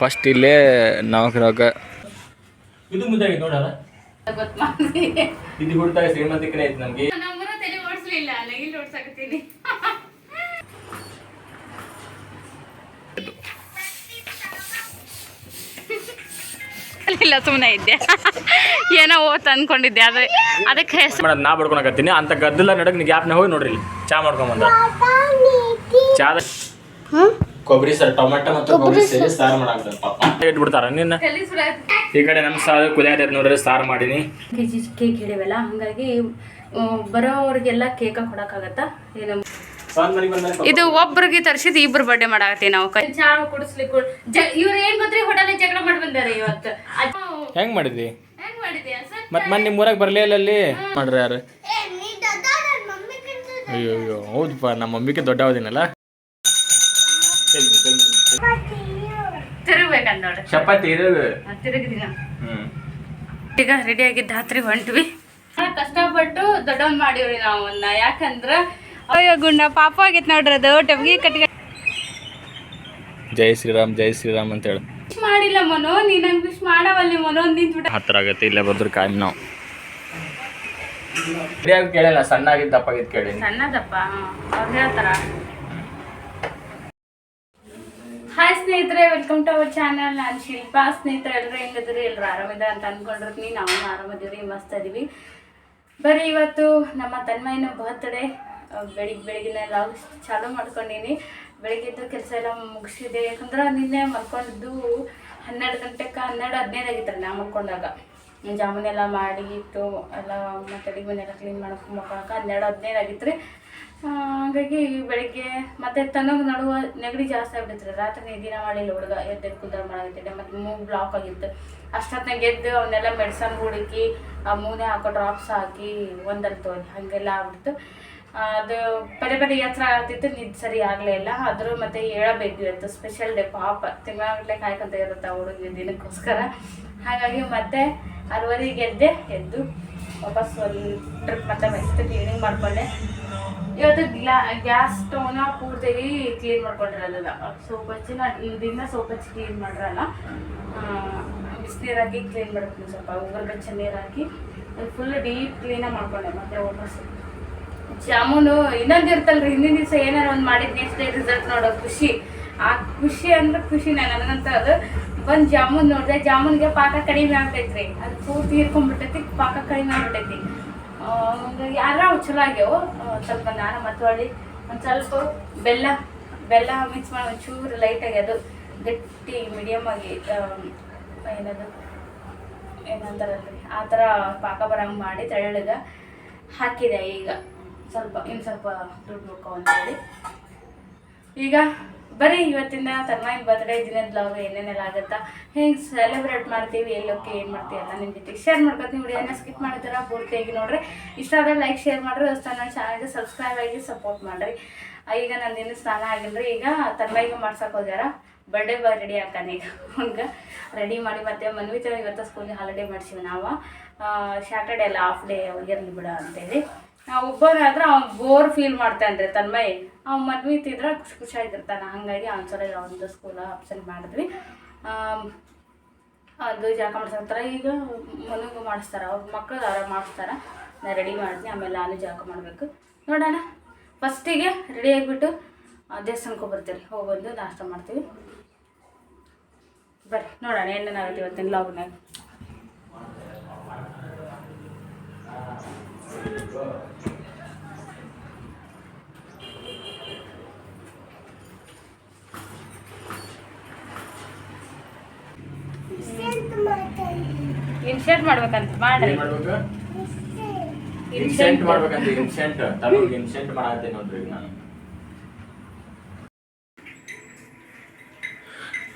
First ಇಲ್ಲೇ ನೌಕರಾಗ ಇದು ಮುದ್ದಾಗಿ ನೋಡಲ್ಲ ಇದು ಹುಡ್ತಾ ಶ್ರೀಮಂತಿಕನೇ ಐತೆ ನಮ್ಗೆ. ತಲೆ ಓಡಿಸ್ಲಿಲ್ಲ ಇಲ್ಲಿ ಓಡಿಸಾಕತ್ತೀನಿ. ಇಲ್ಲ ಸುಮ್ಮನೆ ಇದ್ದೆ. ಏನೋ ಓತ್ ಅನ್ಕೊಂಡಿದ್ದೆ ಅದೇ ಅದಕ್ಕೆ ಹೆಸರು ಮಾಡೋದು ನಾ ಬಡ್ಕೊಳಕತ್ತೀನಿ. ಅಂತ ಗದ್ದಲ ನಡಕ್ ನೀ ಗ್ಯಾಪ್ನ ಹೋಗಿ ನೋಡ್ರಿ. ಚಾ ಮಾಡ್ಕೊಂಬಂದ ಚಾದ ಕೊಬ್ಬರಿ ಸರ್ ಟೊಮೆಟೊ ಮತ್ತು ಕೊಬ್ಬರಿ ಸೇರಿ. ಸಾರು ಮಾಡಾಕ್ತಾರೆ ಪಾಪ. ಇಟ್ಬಿಡ್ತಾರ ನಿನ್ನ? ಈ ಕಡೆ ನಮ್ಮ ಸಾರು ಕುದಿಯಾತೈತೆ ನೋಡ್ರಿ ಸಾರು ಮಾಡೀನಿ. ಕೆ ಜಿ ಕೇಕ್ ಹಿಡಿವಲ್ಲ ಹಾಗಾಗಿ ಆ, ಬರೋವ್ರಿಗೆಲ್ಲ ಕೇಕ ಕೊಡಕ್ಕಾಗತ್ತಾ? ಇದು ಒಬ್ರಿಗೆ ತರ್ಸಿದ್ ಇಬ್ರು ಬರ್ಡೇ ಮಾಡಾಕತ್ತೀವಿ ನಾವು. ಚಾ ಕುಡಿಸ್ಲಿಕ್ಕೆ ಇವ್ರು ಏನ್ ಗೊತ್ತ್ರಿ ಹೋಟೆಲ್ ಜಗಳ ಮಾಡಿ ಬಂದಾರೆ ಇವತ್ತು? ಹೆಂಗ್ ಮಾಡಿದ್ವಿ ಹೆಂಗ್ ಮಾಡಿದ್ಯಾ ಸರ್? ಮತ್ ಮನ್ ನಿಮ್ ಊರಾಗ ಬರ್ಲೇ ಇಲ್ಲ ಅಲ್ಲಿ? ಮಾಡ್ರಿ ಯಾರು? ಅಯ್ಯೋ ಅಯ್ಯೋ ಹೌದಪ್ಪ ನಮ್ಮ ಮಮ್ಮಿಗೆ ದೊಡ್ಡ ಅವದಿನಲ್ಲ ತಿರುಗ್ಬೇಕಂತ ನೋಡ್ರಿ ಚಪಾತಿ ಇದು ತಿರುಗಿದಿನ ಹ್ಮ್. ಈಗ ರೆಡಿ ಆಗಿದ್ದ ರಾತ್ರಿ ಹೊಂಟ್ವಿ. ಕಷ್ಟಪಟ್ಟು ದೊಡ್ಡವನ್ ಮಾಡಿವ್ರಿ ನಾವು ಅವನ್ನ ಯಾಕಂದ್ರ ಅಯ್ಯೋ ಗುಂಡ ಪಾಪ ಆಗಿತ್ತು ನೋಡ್ರಿ ಅದು. ಟಬ್ಗಿ ಕಟ್ಗೆ ಜೈ ಶ್ರೀರಾಮ್ ಜೈ ಶ್ರೀರಾಮ್ ಅಂತ ಹೇಳಿ ಮಾಡಿಲ್ಲ ಮನೋ. ನೀ ನಂಗೆ ವಿಶ್ ಮಾಡವಲ್ಲಿ ಮನೋ. ನಿಂತ್ಬಿಟ್ಟ ಹತ್ರ ಆಗತ್ತೆ ಇಲ್ಲೇ ಬಂದ್ರೆ ಕಾಯಂ ನಾವು. ಕೇಳಲ್ಲ ಕೇಳಿಲ್ಲ ಸಣ್ಣ ಆಗಿದ್ದಪ್ಪ ದಪ್ಪಾಗಿದ್ದು ಕೇಳಿ. ಸಣ್ಣದಪ್ಪ ಅವ್ರು ಹೇಳ್ತಾರ. ಹಾಯ್ ಸ್ನೇಹಿತರೆ ವೆಲ್ಕಮ್ ಟು ಅವರ್ ಚಾನಲ್ ನಾನು ಶಿಲ್ಪಾ. ಸ್ನೇಹಿತರೆ ಎಲ್ಲರೂ ಹೆಂಗದ್ರಿ ಎಲ್ಲರೂ ಆರಾಮಿದ ಅಂತ ಅನ್ಕೊಂಡಿರ್ತೀನಿ. ನಾವು ಆರಾಮದಿವ್ರಿ ಮಸ್ತ್ ಅದೀವಿ ಬರೀ ಇವತ್ತು ನಮ್ಮ ತನ್ಮಯನ ಬರ್ತ್ಡೇ ಬೆಳಿಗ್ಗೆ ಬೆಳಿಗ್ಗೆ ಲಾಗ್ ಚಾಲೂ ಮಾಡ್ಕೊಂಡೀನಿ. ಬೆಳಿಗ್ಗೆದ್ದು ಕೆಲಸ ಎಲ್ಲ ಮುಗಿಸಿದೆ. ಯಾಕಂದ್ರೆ ನಿನ್ನೆ ಮಲ್ಕೊಂಡಿದ್ದು ಹನ್ನೆರಡು ಗಂಟೆಗೆ ಹನ್ನೆರಡು ಹದಿನೈದು ಆಗಿತ್ತಲ್ಲ ನಾ ಮಲ್ಕೊಂಡಾಗ. ಜಾಮೂನ್ ಎಲ್ಲ ಮಾಡಿ ಇಟ್ಟು ಎಲ್ಲ ಮತ್ತೆ ಅಡಿಗೆ ಮನೆಲ್ಲ ಕ್ಲೀನ್ ಮಾಡ್ಕೊಂಡು ಮಕ್ಕಳಕ್ಕೆ ಹನ್ನೆರಡು, ಹದಿನೈದು ಆಗಿತ್ತು ರೀ ಹಾಗಾಗಿ ಬೆಳಿಗ್ಗೆ ಮತ್ತೆ ತನಗ ನಡುವ ನೆಗಡಿ ಜಾಸ್ತಿ ಆಗ್ಬಿಡ್ತು ರಾತ್ರಿ ನಿದಿನ ಮಾಡಿಲ್ಲ ಹುಡುಗ, ಎದ್ದು ಕುದ್ರ ಮಾಡಾಗಿದ್ದೆ ಮತ್ತೆ ಮೂಗ್ ಬ್ಲಾಕ್ ಆಗಿತ್ತು. ಅಷ್ಟೊತ್ತಿನಾಗ ಎದ್ದು ಅವನ್ನೆಲ್ಲ ಮೆಡಿಸನ್ ಹುಡುಕಿ, ಆ ಮೂನೆ ಹಾಕೋ ಡ್ರಾಪ್ಸ್ ಹಾಕಿ ಒಂದಲ್ಲಿ ತೋರಿ ಹಾಗೆಲ್ಲ ಆಗ್ಬಿಡ್ತು. ಅದು ಪದೇ ಪದೇ ಎತ್ತರ ಆಗ್ತಿತ್ತು ನಿದ್ದು ಸರಿ ಆಗಲೇ ಇಲ್ಲ. ಆದರೂ ಮತ್ತೆ ಹೇಳಬೇಕು ಇವತ್ತು. ಸ್ಪೆಷಲ್ ಡೇ ಪಾಪ. ತಿಂಗಳಗಟ್ಟಲೆ ಕಾಯ್ಕೊಂತ ಇರುತ್ತೆ ಹುಡುಗಿ ದಿನಕ್ಕೋಸ್ಕರ. ಹಾಗಾಗಿ ಮತ್ತೆ ಅರುವರೆಗೆ ಗೆದ್ದೆ ಎದ್ದು ವಾಪಸ್ ಒಂದು ಟ್ರಿಪ್ ಮತ್ತೆ ಮೆಸ್ಟ್ ಕ್ಲೀನಿಂಗ್ ಮಾಡ್ಕೊಂಡೆ. ಇವತ್ತು ಗ್ಲಾ ಗ್ಯಾಸ್ ಸ್ಟವ್ನ ಪೂರ್ತಿ ಕ್ಲೀನ್ ಮಾಡ್ಕೊಂಡಿರಲ್ಲ ಸೋಪ್ ಹಚ್ಚಿ ನಾನು ದಿನ ಸೋಪ್ ಹಚ್ಚಿ ಕ್ಲೀನ್ ಮಾಡಿರಲ್ಲ ಬಿಸಿನೀರು ಹಾಕಿ ಕ್ಲೀನ್ ಮಾಡ್ತೀನಿ ಸ್ವಲ್ಪ ಉಗುರು ಬೆಚ್ಚ ನೀರು ಹಾಕಿ. ಫುಲ್ ಡೀಪ್ ಕ್ಲೀನಾಗಿ ಮಾಡ್ಕೊಂಡೆ, ಮತ್ತೆ ವಾಪಸ್ ಜಾಮೂನು ಇನ್ನೊಂದು ಇರ್ತಲ್ರಿ, ಹಿಂದಿನ ದಿವಸ ಏನಾರ ಒಂದು ಮಾಡಿದ ನೆಕ್ಸ್ಟ್ ರಿಸಲ್ಟ್ ನೋಡೋ ಖುಷಿ. ಆ ಖುಷಿ ಅಂದ್ರೆ ಖುಷಿನೇ, ನನಗಂತ ಅದು ಒಂದು ಜಾಮೂನ್ ನೋಡಿದೆ ಜಾಮೂನ್ಗೆ ಪಾಕ ಕಡಿಮೆ ಆಗ್ತೈತ್ರಿ. ಅದು ಪೂರ್ತಿ ಹಿರ್ಕೊಂಡ್ಬಿಟ್ಟೈತಿ ಪಾಕ ಕಡಿಮೆ ಆಗ್ಬಿಟ್ಟೈತಿ. ಯಾರ ಚಲೋ ಆಗ್ಯಾವು. ಸ್ವಲ್ಪ ನಾನು ಮತ್ತು ಹೊಳ್ಳಿ. ಒಂದು ಸ್ವಲ್ಪ ಬೆಲ್ಲ ಬೆಲ್ಲ ಮಿಕ್ಸ್ ಮಾಡಿ, ಒಂಚೂರು ಲೈಟಾಗಿ ಅದು ಗಟ್ಟಿ ಮೀಡಿಯಮ್ ಆಗಿ ಏನದು, ಏನಂತಾರಲ್ರಿ, ಆ ಥರ ಪಾಕ ಬರಂಗೆ ಮಾಡಿ ತೆಳ್ಳಗೆ ಹಾಕಿದೆ ಈಗ. ಸ್ವಲ್ಪ ಇನ್ನು ಸ್ವಲ್ಪ ದುಡ್ಡು ಬೇಕು ಅಂತೇಳಿ ಈಗ ಬರೀ ಇವತ್ತಿನ ತನ್ಮಾಯಿನ ಬರ್ತ್ಡೇ ದಿನದ ಬ್ಲಾಗ್ ಏನೇನೆಲ್ಲ ಆಗುತ್ತಾ? ಹೆಂಗೆ ಸೆಲೆಬ್ರೇಟ್ ಮಾಡ್ತೀವಿ? ಎಲ್ಲೋಕೆ ಏನು ಮಾಡ್ತೀವಿ ಎಲ್ಲ ನಿಮ್ಮ ಜೊತೆ ಶೇರ್ ಮಾಡ್ಕೊತೀನಿ. ವಿಡಿಯೋನ ಸ್ಕಿಪ್ ಮಾಡಿದ್ರೆ ಪೂರ್ತಿಯಾಗಿ ನೋಡ್ರಿ. ಇಷ್ಟ ಆದರೆ ಲೈಕ್ ಶೇರ್ ಮಾಡಿರಿ. ಹೊಸ ನನ್ನ ಚಾನಲ್ಗೆ ಸಬ್ಸ್ಕ್ರೈಬ್ ಆಗಿ ಸಪೋರ್ಟ್ ಮಾಡಿರಿ. ಈಗ ನಾನು ಇನ್ನೂ ಸ್ನಾನ ಆಗಿಲ್ರಿ ಈಗ ತನ್ಮಾಯಿಗೆ ಮಾಡ್ಸಕ್ಕೆ ಹೋಗ್ಯಾರ. ಬರ್ಡೇ ಬಾಯ್ ರೆಡಿ ಹಾಕಾನೆ ಈಗ. ಅವ್ನ್ಗೆ ರೆಡಿ ಮಾಡಿ ಮತ್ತೆ ಮನ್ವಿ ತರ ಇವತ್ತು ಸ್ಕೂಲಿಗೆ ಹಾಲಿಡೇ ಮಾಡ್ಸಿವಿ ನಾವು. ಸ್ಯಾಟರ್ಡೆ ಎಲ್ಲ ಹಾಫ್ ಡೇ ಇರಲಿ ಬಿಡ ಅಂತೇಳಿ. ನಾವು ಒಬ್ಬರಾದ್ರೆ ಅವ್ನು ಬೋರ್ ಫೀಲ್ ಮಾಡ್ತಾನೆ ರೀ ತನ್ಮಯ್. ಅವ್ನು ಮದ್ವೆ ತಿದ್ರೆ ಖುಷಿ ಖುಷಿಯಾಗಿರ್ತಾನೆ ಹಾಗಾಗಿ ಅವ್ನ ಸಲ ಒಂದು ಸ್ಕೂಲ್ ಆಪ್ಷನ್ ಮಾಡಿದ್ವಿ. ಅದು ಜಾಕ ಮಾಡ್ಸಂತಾರ ಈಗ ಮನೆಗೂ ಮಾಡಿಸ್ತಾರ. ಅವ್ರ ಮಕ್ಕಳು ಆರಾಮ ಮಾಡಿಸ್ತಾರ. ನಾ ರೆಡಿ ಮಾಡ್ತೀನಿ. ಆಮೇಲೆ ನಾನು ಜಾಕ ಮಾಡಬೇಕು. ನೋಡೋಣ. ಫಸ್ಟಿಗೆ ರೆಡಿ ಆಗಿಬಿಟ್ಟು ದೇವಸ್ಥಾನಕ್ಕೆ ಬರ್ತೀವಿ ಹೋಗ್ಬಂದು ನಾಷ್ಟ ಮಾಡ್ತೀವಿ. ಬರ್ರಿ, ನೋಡೋಣ ಏನೇನಾಗುತ್ತೆ ಇವತ್ತಿನ ಲಾಗ್ನಾಗ ಇನ್ಶರ್ಟ್ ಮಾಡ್ಬೇಕಂತ ಮಾಡ್ರಿ. ಏನ್ ಮಾಡ್ಬೇಕು? ಇನ್ಸೆಂಟ್ ಮಾಡ್ಬೇಕಂತ ಇನ್ಸೆಂಟ್ ತಗೊಂಡ್ ಇನ್ಸೆಂಟ್ ಮಾಡತ್ತೆ ನೋಡ್ರಿ ಈಗ ನಾನು.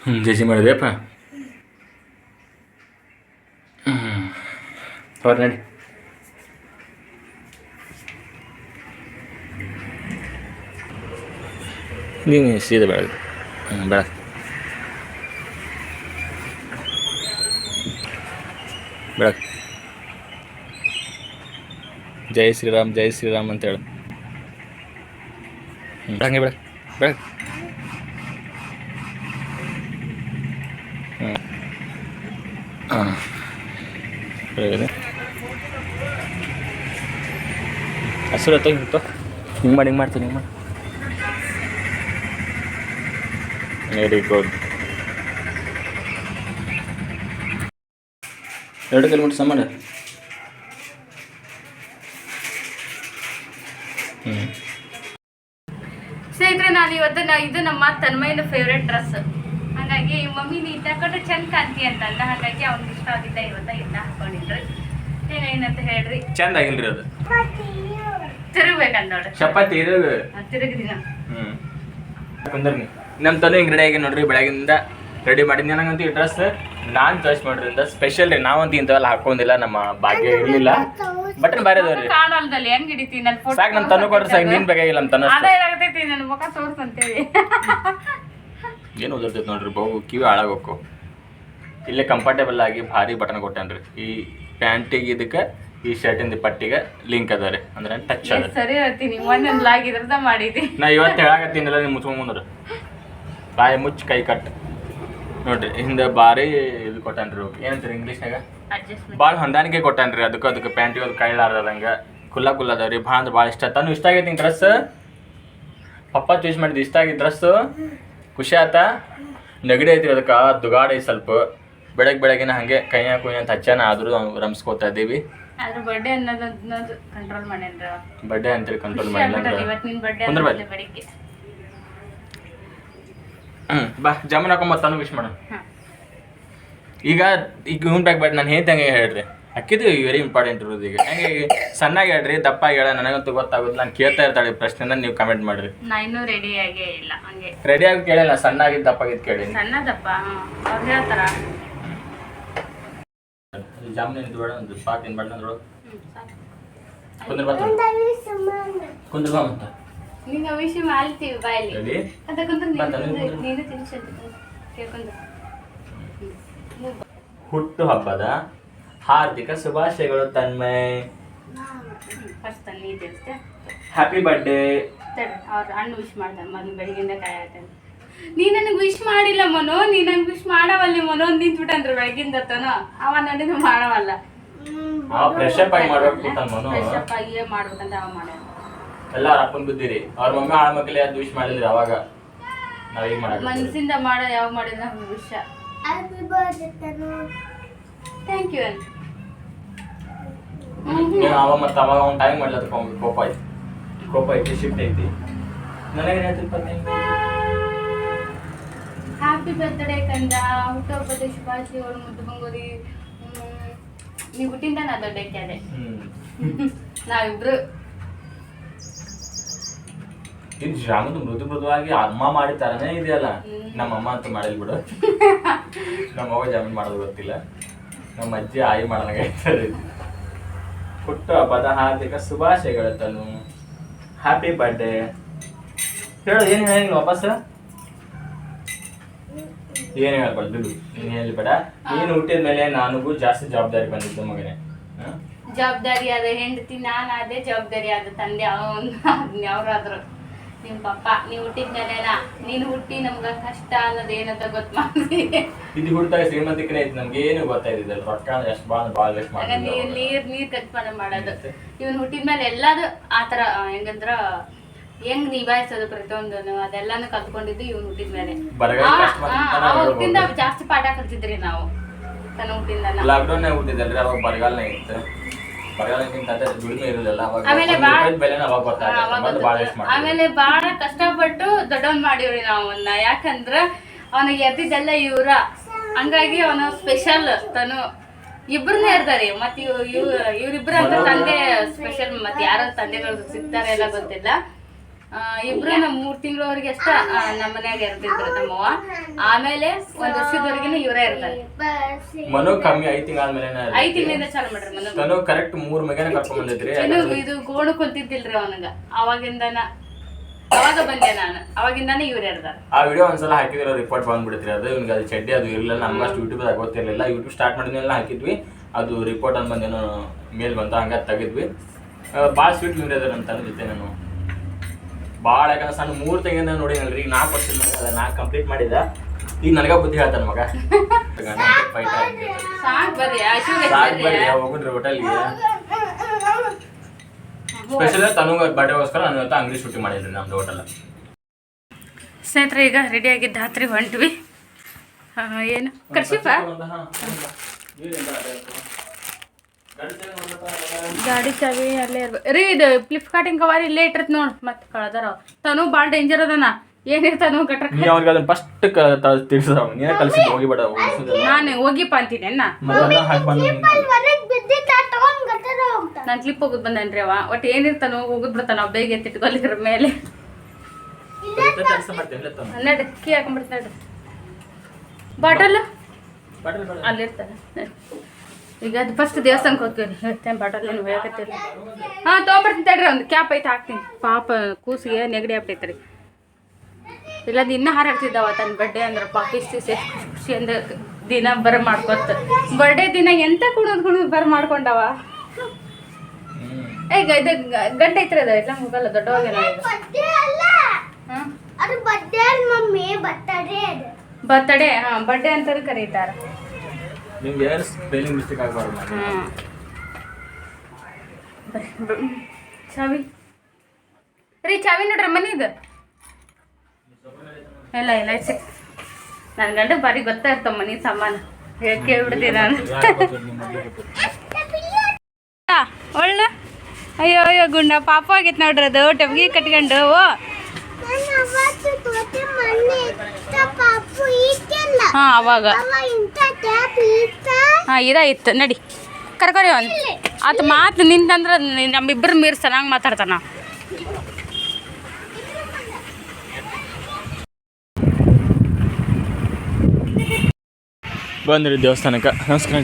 ಹ್ಞೂ ಜೆಸಿ ಮಾಡಿದೆಯಪ್ಪ ಅವ್ರ ನಡಿ. ನೀವು ಸೀದಾ ಬೆಳಗ್ಗೆ. ಹ್ಞೂ ಬೆಳಗ್ಗೆ ಬೆಳಗ್ಗೆ ಜೈ ಶ್ರೀರಾಮ್ ಜೈ ಶ್ರೀರಾಮ್ ಅಂತೇಳಿ ಹಂಗೆ ಬೆಳಕು ಹ್ಞೂ ಹಾಂ ಹಸಿರು ಹೊತ್ತು ಹಿಂಗೆ ಹಿಂಗೆ ಮಾಡಿ ಹಿಂಗೆ ಮಾಡ್ತೀನಿ ಹಿಂಗೆ ಮಾಡಿ. ವೆರಿ ಗುಡ್ ಎರಡು ಕಿಲೋಮೀಟರ್ ಸಮಾನ? ಹ್ಞೂ ಸ್ನೇಹಿತರೆ ನಾನು ಇವತ್ತು ನಾ ಇದು ನಮ್ಮ ತನ್ಮಯ್ಯನ ಫೇವ್ರೇಟ್ ಡ್ರೆಸ್ ಹಾಗಾಗಿ ಮಮ್ಮಿ ನೀ ತಗೊಂಡ್ರೆ ಚಂದ ಕಾಣ್ತಿ ಅಂತ ಅಂದ ಹಾಗಾಗಿ ಅವ್ನಿಗೆ ಇಷ್ಟ ಆಗಿದ್ದ ಇವತ್ತ ಇದನ್ನ ಹಾಕೊಂಡಿದ್ರಿ. ಏನಂತ ಹೇಳ್ರಿ? ಚಂದ ಆಗಿಲ್ರಿ ಅದು. ತಿರುಗ್ಬೇಕಂತ ನೋಡ್ರಿ ಚಪಾತಿ ಇದು. ತಿರುಗಿದಿನ. ಹ್ಞೂ ನಮ್ಮ ತನು ಹಿಂಗೆ ರೆಡಿ ಆಗಿ ನೋಡ್ರಿ ಬೆಳಗಿಂದ ರೆಡಿ ಮಾಡಿದ್ನಿ. ನನಗಂತೂ ಈ ಡ್ರೆಸ್ ನಾನು ಚಾಯ್ಸ್ ಮಾಡಿದ್ರಿಂದ ಸ್ಪೆಷಲ್ ರೀ ನಾವಂತೂ ಇಂಥವೆಲ್ಲ ಹಾಕೊಂಡಿಲ್ಲ ನಮ್ಮ ಭಾಗ್ಯ ಇರಲಿಲ್ಲ. ಬಟನ್ ಬಾರಿ ಅದಾವ ರೀ. ಕಾಣಲ್ದಲ್ಲಿ ಹೆಂಗ್ ಹಿಡಿತೀನಿ? ನನ್ನ ಫೋಟೋ ಸಾಕು ನಮ್ಮ ತನ್ನ ಕೊಡ್ರಿ ಸಾಕು ನೀನು ಬೇಕಾಗಿಲ್ಲ ನಮ್ಮ ತನು ಅದೇ ಆಗತೈತಿ ನನ್ನ ಮುಖ ತೋರ್ಸಂತೇಳಿ. ಏನು ಓದಿರ್ತೈತೆ ನೋಡ್ರಿ ಬಹು ಕಿವಿ ಹಾಳಾಗೋಕು. ಇಲ್ಲೇ ಕಂಫರ್ಟೇಬಲ್ ಆಗಿ ಭಾರಿ ಬಟನ್ ಕೊಟ್ಟೇನ್ರಿ ಈ ಪ್ಯಾಂಟಿಗೆ ಇದಕ್ಕೆ ಈ ಶರ್ಟಿಂದ ಪಟ್ಟಿಗೆ ಲಿಂಕ್ ಅದ ರೀ ಅಂದ್ರೆ ಟಚ್ ಅದ ಸರಿ ಹೇಳ್ತೀನಿ ಒಂದೊಂದು ಲಾಗಿದ್ರದ ಮಾಡಿದಿ. ನಾ ಇವತ್ತು ಹೇಳಾಕತ್ತೀನಿಲ್ಲ ನೀವು ಮುಚ್ಕೊಂಬಂದ್ರೆ ಬಾಯಿ ಮುಚ್ಚಿ ಕೈ ಕಟ್. ನೋಡ್ರಿ ಹಿಂದೆ ಭಾರಿ ಇದು ಕೊಟ್ಟಾನ್ರಿ ಏನಂತಾರೆ ಇಂಗ್ಲೀಷ್ನಾಗ ಭಾಳ ಹೊಂದಾಣಿಕೆ ಕೊಟ್ಟಾನ್ರಿ ಅದಕ್ಕೆ ಅದಕ್ಕೆ ಪ್ಯಾಂಟಿಗೆ ಅದು ಕೈಲಾರ್ದಂಗೆ ಕುಲ್ಲ ಕುಲ್ಲ ಅದಾವ್ರಿ ಭಾಳ ಅಂದ್ರೆ ಭಾಳ ಇಷ್ಟ ತಾನು ಇಷ್ಟ ಆಗೈತಿ ಡ್ರೆಸ್ ಪಪ್ಪ ಚೂಸ್ ಮಾಡಿದ್ದು ಇಷ್ಟ ಆಗಿದ್ದು ಡ್ರೆಸ್ ಖುಷಿ ಆತ? ನೆಗಡಿ ಐತಿ ಅದಕ್ಕೆ ದುಗಾಡ ಐತಿ ಸ್ವಲ್ಪ. ಬೆಳಗ್ಗೆ ಬೆಳಗ್ಗೆನ ಹಾಗೆ ಕೈಯ ಕುಯ್ಯ ಅಂತ ಹಚ್ಚಾನ ಆದ್ರೂ ನಾವು ರಮ್ಸ್ಕೋತಾ ಇದ್ದೀವಿ. ಬರ್ಡೇ ಅನ್ನೋದು ಅನ್ನೋದು ಕಂಟ್ರೋಲ್ ಮಾಡ್ಯಾನ್ರಿ. ಬರ್ಡೇ ಅಂತೇಳಿ ಕಂಟ್ರೋಲ್ ಮಾಡಿಲ್ಲ ನಿನ್ ಬರ್ಡೇ ಕುಂದ್ರ ಅನ್ನೋದ್ಲೆ ಬೆಳಿಗ್ಗೆ ಹ್ಞೂ ಬಾ ಜಾಮೂನ್ ಹಾಕೊಂಬ ತನು ವಿಶ್ ಮಾಡೋಣ ಈಗ ಈಗ ಇವ್ನ ಬ್ಯಾಗ್ ಬೇಡ ನಾನು ಹೇಳ್ತಂಗೆ ಹೇಳ್ರಿ. ಅಕ್ಕಿದು ವೆರಿ ಇಂಪಾರ್ಟೆಂಟ್ ಇರೋದು ಈಗ. ಹೆಂಗೆ ಸಣ್ಣಾಗಿ ಹೇಳ್ರಿ ದಪ್ಪಾಗಿ ಹೇಳ ನನಗಂತೂ ಗೊತ್ತಾಗುದು ನಾನು ಕೇಳ್ತಾ ಇರ್ತಾಳೆ ಪ್ರಶ್ನೆನ ನೀವು ಕಮೆಂಟ್ ಮಾಡ್ರಿ. ನಾ ಇನ್ನೂ ರೆಡಿ ಆಗೇ ಇಲ್ಲ ಹಂಗೆ. ರೆಡಿಯಾಗಿ ಕೇಳಿಲ್ಲ ಸಣ್ಣಾಗಿ ದಪ್ಪಾಗಿದ್ದು ಕೇಳಿ. ಸಣ್ಣದಪ್ಪ ಅವ್ರು ಹೇಳ್ತಾರ. ಜಾಮೂನ್ ಇದು ಬೇಡ ಒಂದು ಪಾಕ್ ಏನು ಬೇಡ ಅಂದ್ರೆ. ಕುಂದ್ರ ಬಾ ಕುಂದ್ರ ಬಾ ಮತ್ತೆ. ನಿಂಗೆ ವಿಷಯ ಮಾಡ್ತೀವಿ ಬಾಯಲ್ಲಿ. ರೆಡಿ ಅಂತ ಕುಂದ್ರು. ನೀನು ತಿನ್ಸಂತ ಕೇಳ್ಕೊಂಡು ಹುಟ್ಟು ಹಬ್ಬದ ಹಾರ್ದಿಕ ಶುಭಾಶಯಗಳು ತನ್ಮಯ್. ಫಸ್ಟ್ ನೀ ತಿಳಿಸ್ತೆ ಹ್ಯಾಪಿ ಬರ್ಡೇ ತಡ ಅವ್ರು ಹಣ್ಣು ವಿಶ್ ಮಾಡ್ತಾರೆ ಮೊದಲು ಬೆಳಗಿಂದ ಕಾಯತ್ತಾನೆ ನೀ ನನಗೆ ವಿಶ್ ಮಾಡಿಲ್ಲ ಮನೋ ನೀ ನಂಗೆ ವಿಶ್ ಮಾಡವಲ್ಲಿ ಮನೋ ನಿಂತ್ಬಿಟ್ಟಂದ್ರು ಬೆಳಗಿಂದ ತನೋ. ಅವ ನನಗೆ ಮಾಡವಲ್ಲ. ಆ ಫ್ರೆಶ್ ಅಪ್ ಆಗಿ ಕೂತಾನ ಮನು. ಫ್ರೆಶ್ ಅಪ್ ಆಗಿ ಮಾಡ್ಬೇಕಂತ ಅವ ಮಾಡ್ಯಾನ. ಎಲ್ಲ ಅಪ್ಪನ್ ಬಿದ್ದೀರಿ ಅವ್ರ ಮಮ್ಮಿ ಆಳ ಮಕ್ಕಳೇ ಅದು ವಿಶ್ ಮಾಡಿದ್ರಿ ಅವಾಗ. ನಾವ್ ಈಗ ಮಾಡಕ್ ಮನಸ್ಸಿಂದ ಮಾಡೋ ಯಾವ ಮಾಡಿದ ವಿಷ. ಥ್ಯಾಂಕ್ ಯು ಅಂತ ನೀವು ಅವ ಮತ್ತೆ ಅವಾಗ ಒಂದ್ ಟೈಮ್ ಮಾಡ್ಲತ್ತ ಕೋಪ ಐತಿ. ಕೋಪ ಐತಿ ಶಿಫ್ಟ್ ಐತಿ. ನನಗೆ ಹ್ಯಾಪಿ ಬರ್ತ್ಡೇ ಕಂದ. ಹುಟ್ಟುಹಬ್ಬದ ಶುಭಾಶಯಗಳು ಮುದ್ದು ಬಂಗೋರಿ ನೀವು ಹುಟ್ಟಿಂದ ನಾ ದೊಡ್ಡಕ್ಕೆ ಅದೇ. ನಾವಿಬ್ರು. ಇದು ಶ್ರಾಮದು ಮೃದು ಮೃದುವಾಗಿ ಅಮ್ಮ ಮಾಡಿತಾರನೇ ಇದೆಯಲ್ಲ? ಹ್ಮ್. ನಮ್ಮ ಅಮ್ಮ ಅಂತ ಮಾಡಿಲ್ ಬಿಡು. ನಮ್ಮ ಅವ್ವ ಜಾಮೀನ್ ಮಾಡೋದು ಗೊತ್ತಿಲ್ಲ. ನಮ್ಮ ಅಜ್ಜಿ ಆಯಿ ಮಾಡಲಾಗ ಹುಟ್ಟು ಹಬ್ಬದ ಹಾರ್ದಿಕ ಶುಭಾಶಯಗಳು ತನು ಹ್ಯಾಪಿ ಬರ್ಡೇ ಹೇಳು ಏನು ಹೇಳಿ ವಾಪಸ್? ಏನು ಹೇಳ್ಬಾರ್ದು ಬಿಡು. ನೀನು ಹೇಳ್ಬೇಡ ನೀನು ಹುಟ್ಟಿದ ಮೇಲೆ ನನಗೂ ಜಾಸ್ತಿ ಜವಾಬ್ದಾರಿ ಬಂದಿದ್ದು ಮಗನೇ. ಜವಾಬ್ದಾರಿ ಆದ ಹೆಂಡತಿ ನಾನು ಅದೇ ಜವಾಬ್ದಾರಿ ಆದ ತಂದೆ ಅವನು ಅವ್ರಾದ್ರು. ನಿಮ್ ಪಪ್ಪ ನೀವ್ ಮ್ಯಾಲೆನಾ ನೀನ್ ಹುಟ್ಟಿ ನಮ್ಗ ಕಷ್ಟ ಅನ್ನೋದು ಏನಂತ ಗೊತ್ತ ಮಾಡಿ ಇದು ಹುಡ್ತಾಗ ಶ್ರೀಮಂತಿಕನೇ ಐತಿ ನಮ್ಗೆ ಏನು ಗೊತ್ತಾಯ್ತಿದ್ದಲ್ಲ ರೊಕ್ಕ ಎಷ್ಟು ಬಾಳ ಬಾಳ ವೇಸ್ಟ್ ಆಗ ನೀರ್ ನೀರ್ ನೀರ್ ಕಚ್ಪಾನ ಮಾಡೋದು. ಇವನ್ ಹುಟ್ಟಿದ್ಮೇಲೆ ಎಲ್ಲಾದು ಆತರ ಆ, ಹೆಂಗಂದ್ರ ಹೆಂಗ್ ನಿಭಾಯಿಸೋದು ಪ್ರತಿಯೊಂದನ್ನು ಅದೆಲ್ಲಾನು ಕಲ್ತ್ಕೊಂಡಿದ್ದು ಇವನ್ ಹುಟ್ಟಿದ ಮೇಲೆ. ಹುಟ್ಟಿಂದ ಜಾಸ್ತಿ ಪಾಠ ಕಲ್ತಿದ್ರಿ ನಾವು ತನ್ನ ಹುಟ್ಟಿಂದ ಲಾಕ್ಡೌನ್ ಹುಟ್ಟಿದಲ್ರಿ ಅವಾಗ ಬರಗಾಲನೇ ಇತ್ತು. ಆಮೇಲೆ ಬಹಳ ಆಮೇಲೆ ಬಾಳ ಕಷ್ಟಪಟ್ಟು ದೊಡ್ಡವನ್ ಮಾಡಿವ್ರಿ ನಾವು ಅವನ್ನ ಯಾಕಂದ್ರ ಅವನಿಗೆ ಎದ್ದಿದ್ದೆಲ್ಲ ಇವ್ರ. ಹಂಗಾಗಿ ಅವನ ಸ್ಪೆಷಲ್ ತನು. ಇಬ್ರನ್ನೇ ಇರ್ತಾರೆ. ಮತ್ತೆ ಇವ್ ಇವ್ ಇವ್ರಿಬ್ರ ಅಂತ ತಂದೆ ಸ್ಪೆಷಲ್ ಮತ್ತೆ ಯಾರ ತಂದೆಗಳು ಸಿಗ್ತಾರೆ ಎಲ್ಲ ಗೊತ್ತಿಲ್ಲ. ಇಬ್ರು ನಮ್ ಮೂರ್ ತಿಂಗಳವರೆಗೆ ಅಷ್ಟ ನಮ್ಮ ಮನ್ಯಾಗ ಇರ್ತಿದ್ರು ನಮ್ಮವ್ವ ಆಮೇಲೆ ಒಂದ್ ವರ್ಷದವರೆಗಿನ ಇವರೇ ಇರ್ತಾರೆ. ಮನು ಕಮ್ಮಿ ಐದು ತಿಂಗಳ ಆದ್ಮೇಲೆ ಐದ್ ತಿಂಗಳಿಂದ ಚಾಲು ಮಾಡ್ರಿ ಮನ. ಕರೆಕ್ಟ್ ಮೂರ್ ಮಗನ ಕರ್ಕೊಂಡ್ ಬಂದಿದ್ರಿ ಇನ್ನು ಇದು ಗೋಣು ಕುಂತಿದ್ದಿಲ್ರಿ ಅವನಗ. ಅವಾಗಿಂದನ ಅವಾಗ ಬಂದೆ ನಾನು. ಅವಾಗಿಂದಾನೆ ಇವ್ರು ಇರ್ತಾರ ಆ ವಿಡಿಯೋ ಒಂದ್ಸಲ ಹಾಕಿದಿರೋ ರಿಪೋರ್ಟ್ ಬಂದ್ಬಿಡ್ತೀರಿ ಅದು. ಇವ್ನಿಗೆ ಅದು ಚಡ್ಡಿ ಅದು ಇರಲಿಲ್ಲ ನಮ್ಗೆ ಯೂಟ್ಯೂಬ್ದಾಗ ಯೂಟ್ಯೂಬ್ ಗೊತ್ತಿರಲಿಲ್ಲ. ಯೂಟ್ಯೂಬ್ ಸ್ಟಾರ್ಟ್ ಮಾಡಿದ್ಮೇಲೆ ಹಾಕಿದ್ವಿ. ಅದು ರಿಪೋರ್ಟ್ ಅಂತ ಬಂದೇನೋ ಮೇಲ್ ಬಂತ ಹಂಗ ತೆಗಿದ್ವಿ. ಭಾಳ ಸ್ವೀಟ್ ಅದ ನಮ್ಮ ಜೊತೆ ನಾನು. ಭಾಳ ಯಾಕಂದ್ರೆ ಸಣ್ಣ ಮೂರು ತೆಂಗಿನ ನೋಡಿ ಈಗ ನಾಲ್ಕು ವರ್ಷ ಮೇಲೆ ಅದ ನಾಲ್ಕು ಕಂಪ್ಲೀಟ್ ಮಾಡಿದ. ಈಗ ನನಗ ಬುದ್ಧಿ ಹೇಳ್ತಾನ ಮಗ. ಸಾಕ್ ಬರ್ರಿ ಸಾಕ್ ಬರ್ರಿ. ಹೋಗ್ರಿ ಹೋಟೆಲ್ಗೆ ಸ್ಪೆಷಲ್ ತನಗ ಬರ್ಡೇಗೋಸ್ಕರ ನಾನು ಇವತ್ತು ಅಂಗಡಿ ಶೂಟಿಂಗ್ ಮಾಡಿದ್ರಿ ನಮ್ದು ಹೋಟೆಲ್ ಸ್ನೇಹಿತರೆ ಈಗ ರೆಡಿ ಆಗಿದ್ದ ಹತ್ರಿ ಹೊಂಟ್ವಿ. ಏನು? ಕರ್ಸಿಪ ಗಾಡಿ ಚಾವಿ ಅಲ್ಲೇ ಇರ್ಬೇಕು ರೀ ಇದು ಫ್ಲಿಪ್ಕಾರ್ಟಿಂಗ್ ಕವರ್ ಇಲ್ಲೇ ಇಟ್ಟಿರ್ತ ನೋಡ್ ಮತ್ತೆ ಕಳ್ದಾರ. ತನು ಭಾಳ ಡೇಂಜರ್ ಅದನ ಏನಿರ್ತಾನು ಗಟ್ರ ನೀ ಅವ್ರಿಗೆ ಅದನ್ನ ಫಸ್ಟ್ ತಿಳಿಸಿದ ನೀನೇ ಕಲ್ಸಿದ್ದು ಹೋಗಿಬೇಡ. ನಾನು ಹೋಗಿಪ್ಪ ಅಂತೀನಿ ಬಂದು ನಾನು ಕ್ಲಿಪ್ ಹೋಗುದ್ ಬಂದೇನ್ರಿ ಅವ ಒಟ್ಟು ಏನಿರ್ತಾನೋ ಹೋಗುದ್ ಬಿಡ್ತಾನ ಬೇಗ ಎತ್ತಿಟ್ಕೊಲ್ಲಿದ್ರ ಮೇಲೆ ಕೆಲ್ಸ. ನಡ್ರಿ ಕೀ ಹಾಕೊಂಡ್ಬಿಡ್ತ ನಡ್ರಿ ಬಾಟಲ್. ಅಲ್ಲಿರ್ತಾನೆ. ಈಗ ಅದು ಫಸ್ಟ್ ದೇವಸ್ಥಾನಕ್ಕೆ ಹೋಗ್ತೀವಿ ಹೇಳ್ತೇನೆ ಬಾಟಲ್ ಏನು ಹೇಳಕತ್ತಿಲ್ಲ ಹಾಂ ತೊಗೊಂಬರ್ತೀನಿ ತಡ್ರಿ ಒಂದು ಕ್ಯಾಪ್ ಐತೆ ಹಾಕ್ತೀನಿ. ಪಾಪ ಕೂಸಿಗೆ ನೆಗಡಿ ಆಗ್ಬಿಟ್ಟೈತೆ ರೀ ಇಲ್ಲದ ಇನ್ನೂ ಹಾರಾಡ್ತಿದ್ದಾವ ತನ್ನ ಬರ್ಡೇ ಅಂದ್ರೆ. ಪಾಪಿಸ್ ಖುಷಿ ಖುಷಿ ಅಂದ್ರೆ ದಿನ ಬರ ಮಾಡ್ಕೊತ. ಬರ್ಡೇ ದಿನ ಎಂತ ಕುಣದ್ ಕುಣದ್ ಬರ ಮಾಡ್ಕೊಂಡವ? ಈಗ ಇದು ಗ- ಗಂಡ ಐತ್ರಿ ಅದ. ಇಲ್ಲ ಮುಗಲ್ಲ ದೊಡ್ಡವಾಗೇನ ಹಾಂ? ಬರ್ತಡೇ ಹಾ ಬರ್ಡೇ ಅಂತಾನೆ ಕರೀತಾರ. ನಿಮ್ಗೆ ಏನು ಸ್ಪೆಲ್ಲಿಂಗ್ ಮಿಸ್ಟೇಕ್ ಆಗಬಾರ್ದು ಚಾವಿ. ರೀ, ಚಾವಿ ನೋಡ್ರಿ, ಮನೆ ಇದು. ಇಲ್ಲ ಇಲ್ಲ ಸಿಕ್ ನನ್ನ ಗಂಡ ಬಾರಿ ಗೊತ್ತಾ ಇರ್ತಾವ ಮನಿ ಸಾಮಾನು. ಹೇಳಿ ಕೇಳ್ಬಿಡ್ತೀನಿ ನಾನು. ಒಳ್ಳೆ. ಅಯ್ಯೋ ಅಯ್ಯೋ, ಗುಂಡ, ಪಾಪ ಆಗೈತೆ ನೋಡ್ರಿ ಅದು ಟಬ್ಗಿ ಕಟ್ಕೊಂಡು ಹಾ ಅವಾಗ. ಹಾ ಇದ ಇತ್ತು. ನಡಿ. ಕರ್ಕೊರಿ ಅವ್ನು ಆತ ಮಾತು ನಿಂತಂದ್ರೆ ನಮ್ಮಿಬ್ಬರು ಮೀರ್ ಚೆನ್ನಾಗಿ ಮಾತಾಡ್ತಾನ. ಬಂದ್ರಿ ದೇವಸ್ಥಾನಕ್ಕೆ. ನಮಸ್ಕಾರ.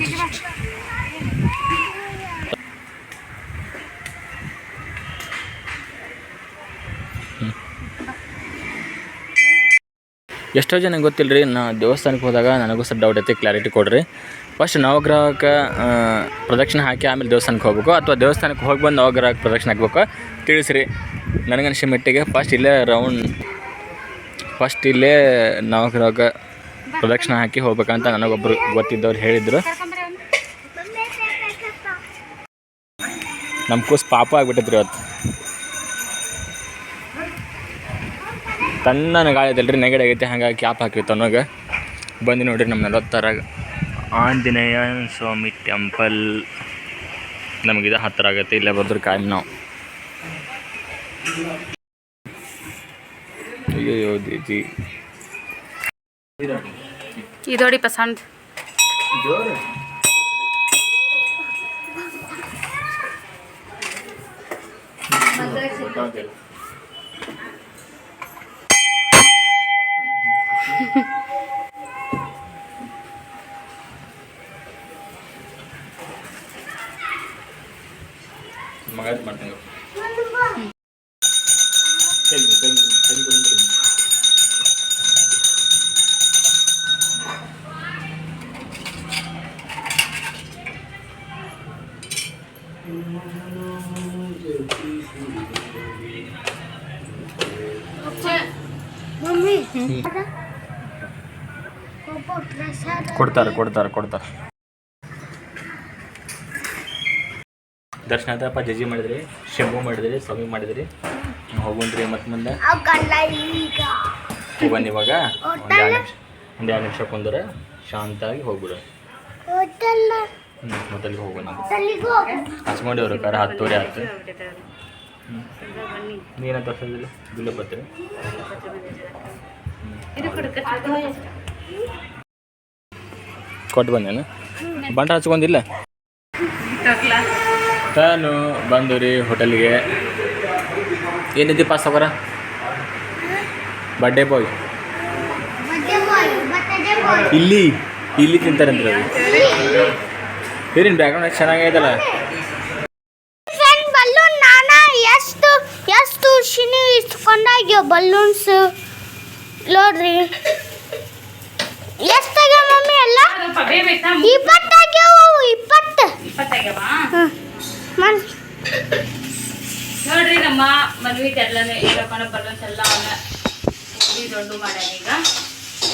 ಎಷ್ಟೋ ಜನ ಗೊತ್ತಿಲ್ಲ ರೀ ನಾ ದೇವಸ್ಥಾನಕ್ಕೆ ಹೋದಾಗ ನನಗೂ ಸ್ವಲ್ಪ ಡೌಟ್ ಐತಿ ಕ್ಲಾರಿಟಿ ಕೊಡ್ರಿ. ಫಸ್ಟ್ ನವಗ್ರಹಕ್ಕೆ ಪ್ರದಕ್ಷಿಣೆ ಹಾಕಿ ಆಮೇಲೆ ದೇವಸ್ಥಾನಕ್ಕೆ ಹೋಗ್ಬೇಕು, ಅಥವಾ ದೇವಸ್ಥಾನಕ್ಕೆ ಹೋಗಿ ಬಂದು ನವಗ್ರಹಕ್ಕೆ ಪ್ರದಕ್ಷಿಣೆ ಹಾಕ್ಬೇಕು, ತಿಳಿಸ್ರಿ. ನನಗನ್ಸಿ ಮಟ್ಟಿಗೆ ಫಸ್ಟ್ ಇಲ್ಲೇ ರೌಂಡ್ ಫಸ್ಟ್ ಇಲ್ಲೇ ನವಗ್ರಹಕ್ಕೆ ಪ್ರದಕ್ಷಿಣೆ ಹಾಕಿ ಹೋಗ್ಬೇಕಂತ ನನಗೊಬ್ಬರು ಗೊತ್ತಿದ್ದವ್ರು ಹೇಳಿದ್ರು. ನಮ್ಮ ಕೂಸ್ ಪಾಪ ಆಗ್ಬಿಟ್ಟೈತ್ರಿ ಇವತ್ತು. ತಣ್ಣನ ಗಾಳಿ ರೀ ನೆಗಡಿ ಆಗೈತೆ ಹಂಗಾಗಿ ಕ್ಯಾಪ್ ಹಾಕಿತ್ತು ತನಗೆ ಬಂದು ನೋಡಿರಿ ನಮ್ಮ ನಲವತ್ತರಾಗ. ಆಂಜನೇಯ ಸ್ವಾಮಿ ಟೆಂಪಲ್ ನಮಗಿದ ಹತ್ತಿರ ಆಗತ್ತೆ ಇಲ್ಲೇ ಬಂದ್ರೆ ಕಾಯಿ ನಾವು. ಅಯ್ಯೋ ದೀದಿ ಇದೋಡಿಪ್ಪ ಸಣ್ಣ ಮಗ ಕೊಡ್ತಾರೆ ಕೊಡ್ತಾರೆ ಕೊಡ್ತಾರೆ. ದರ್ಶನ ಅಪ್ಪ ಜಜ್ಜಿ ಮಾಡಿದ್ರಿ, ಶಂಭು ಮಾಡಿದ್ರಿ, ಸ್ವಾಮಿ ಮಾಡಿದ್ರಿ. ಹೋಗೋಣ್ರಿ ಮತ್ತೆ ಮುಂದೆ. ಹೋಗನ್ ಇವಾಗ. ಒಂದು ಎರಡು ನಿಮಿಷ, ಒಂದು ನಿಮಿಷ ಕುಂದ್ರೆ ಶಾಂತಾಗಿ ಹೋಗ್ಬಿಡು. ಮೊದಲಿಗೆ ಹೋಗೋಣ. ಹಚ್ಕೊಂಡಿವ್ರು ಕರ ಹತ್ತುವರೆ ಆಯ್ತು. ನೀನ ತರ್ಸೋದಿಲ್ಲ ಕುಡ್ಕ ಕೊಟ್ಟು ಬಂದೇನು? ಬಂಟ ಹಚ್ಕೊಂಡಿಲ್ಲ ತಾನು ಬಂದು ರೀ ಹೋಟೆಲ್ಗೆ. ಏನಿದ್ದೀ ಪಾಸ್ ಅವರ ಬರ್ಡೇ ಬಾಯ್ ಇಲ್ಲಿ ಇಲ್ಲಿ ತಿಂತಾರಂದ್ರೆ ಏನೇನು ಬ್ಯಾಕ್ಗ್ರೌಂಡ್ ಎಷ್ಟು ಚೆನ್ನಾಗೈತಲ್ಲ? ಬಲೂನ್ ನಾನ? ಎಷ್ಟು ಎಷ್ಟು ಶಿನಿ ಇಸ್ಕೊಂಡಾಗ್ಯೋ ಬಲೂನ್ಸ್ ನೋಡ್ರಿ. ಎಷ್ಟಾಗ್ಯಾವ ಮಮ್ಮಿ ಎಲ್ಲ? ಇಪ್ಪತ್ತಾಗ್ಯಾವ ಇಪ್ಪತ್ತು. ನೋಡ್ರಿ ನಮ್ಮ ಮದ್ವಿ ಎಲ್ಲಾನು ಏನಪ್ಪ ಬಲೂನ್ಸ್ ಎಲ್ಲ ದೊಡ್ಡ ಮಾಡ್ಯಾನ ಈಗ.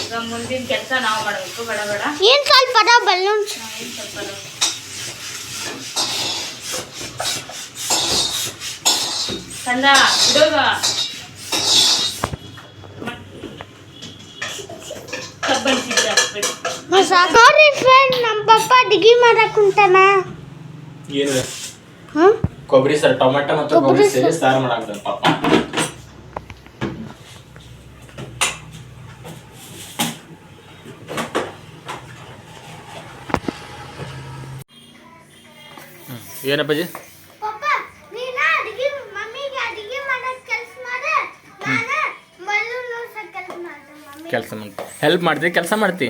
ಈಗ ಮುಂದಿನ ಕೆಲಸ ನಾವು ಮಾಡಬೇಕು ಬಡ ಬಡ. ಏನ್ ಸ್ವಲ್ಪ ಬಲ್ಲೂನ್ಸ್ ಬಲೂನ್ಸ್ ಏನ್ ಸ್ವಲ್ಪ ಕಂದ ಕಬ್ಬನ್ ಸಾಕೋರಿ ಫ್ರೆಂಡ್ ನಮ್ಮ ಪಪ್ಪ ಅಡಿಗೆ ಮಾಡಕ್ ಕುಂತಾನ ಏನು? ಹ್ಮ್ ಕೊಬ್ಬರಿ ಸರ್ ಟೊಮೆಟೊ ಮತ್ತು ಕೊಬ್ಬರಿ ಸೇರಿ ಸಾರು. ಮಾಡಾಕ್ತಾನೆ ಪಾಪ. ಹ್ಮ್. ಏನಪ್ಪಾಜಿ ಪಪ್ಪ ನೀನ ಅಡಿಗೆ ಮಮ್ಮಿಗೆ ಅಡಿಗೆ ಮಾಡಕ್ ಕೆಲಸ ಮಾಡ ನಾನು ಬಲೂನ್ ನೋಡ್ಸಕ್ ಕೆಲಸ ಮಾಡ್ತೀನಿ ಮಮ್ಮಿ ಕೆಲಸ ಹೆಲ್ಪ್ ಮಾಡ್ತೀವಿ ಕೆಲಸ ಮಾಡ್ತಿ?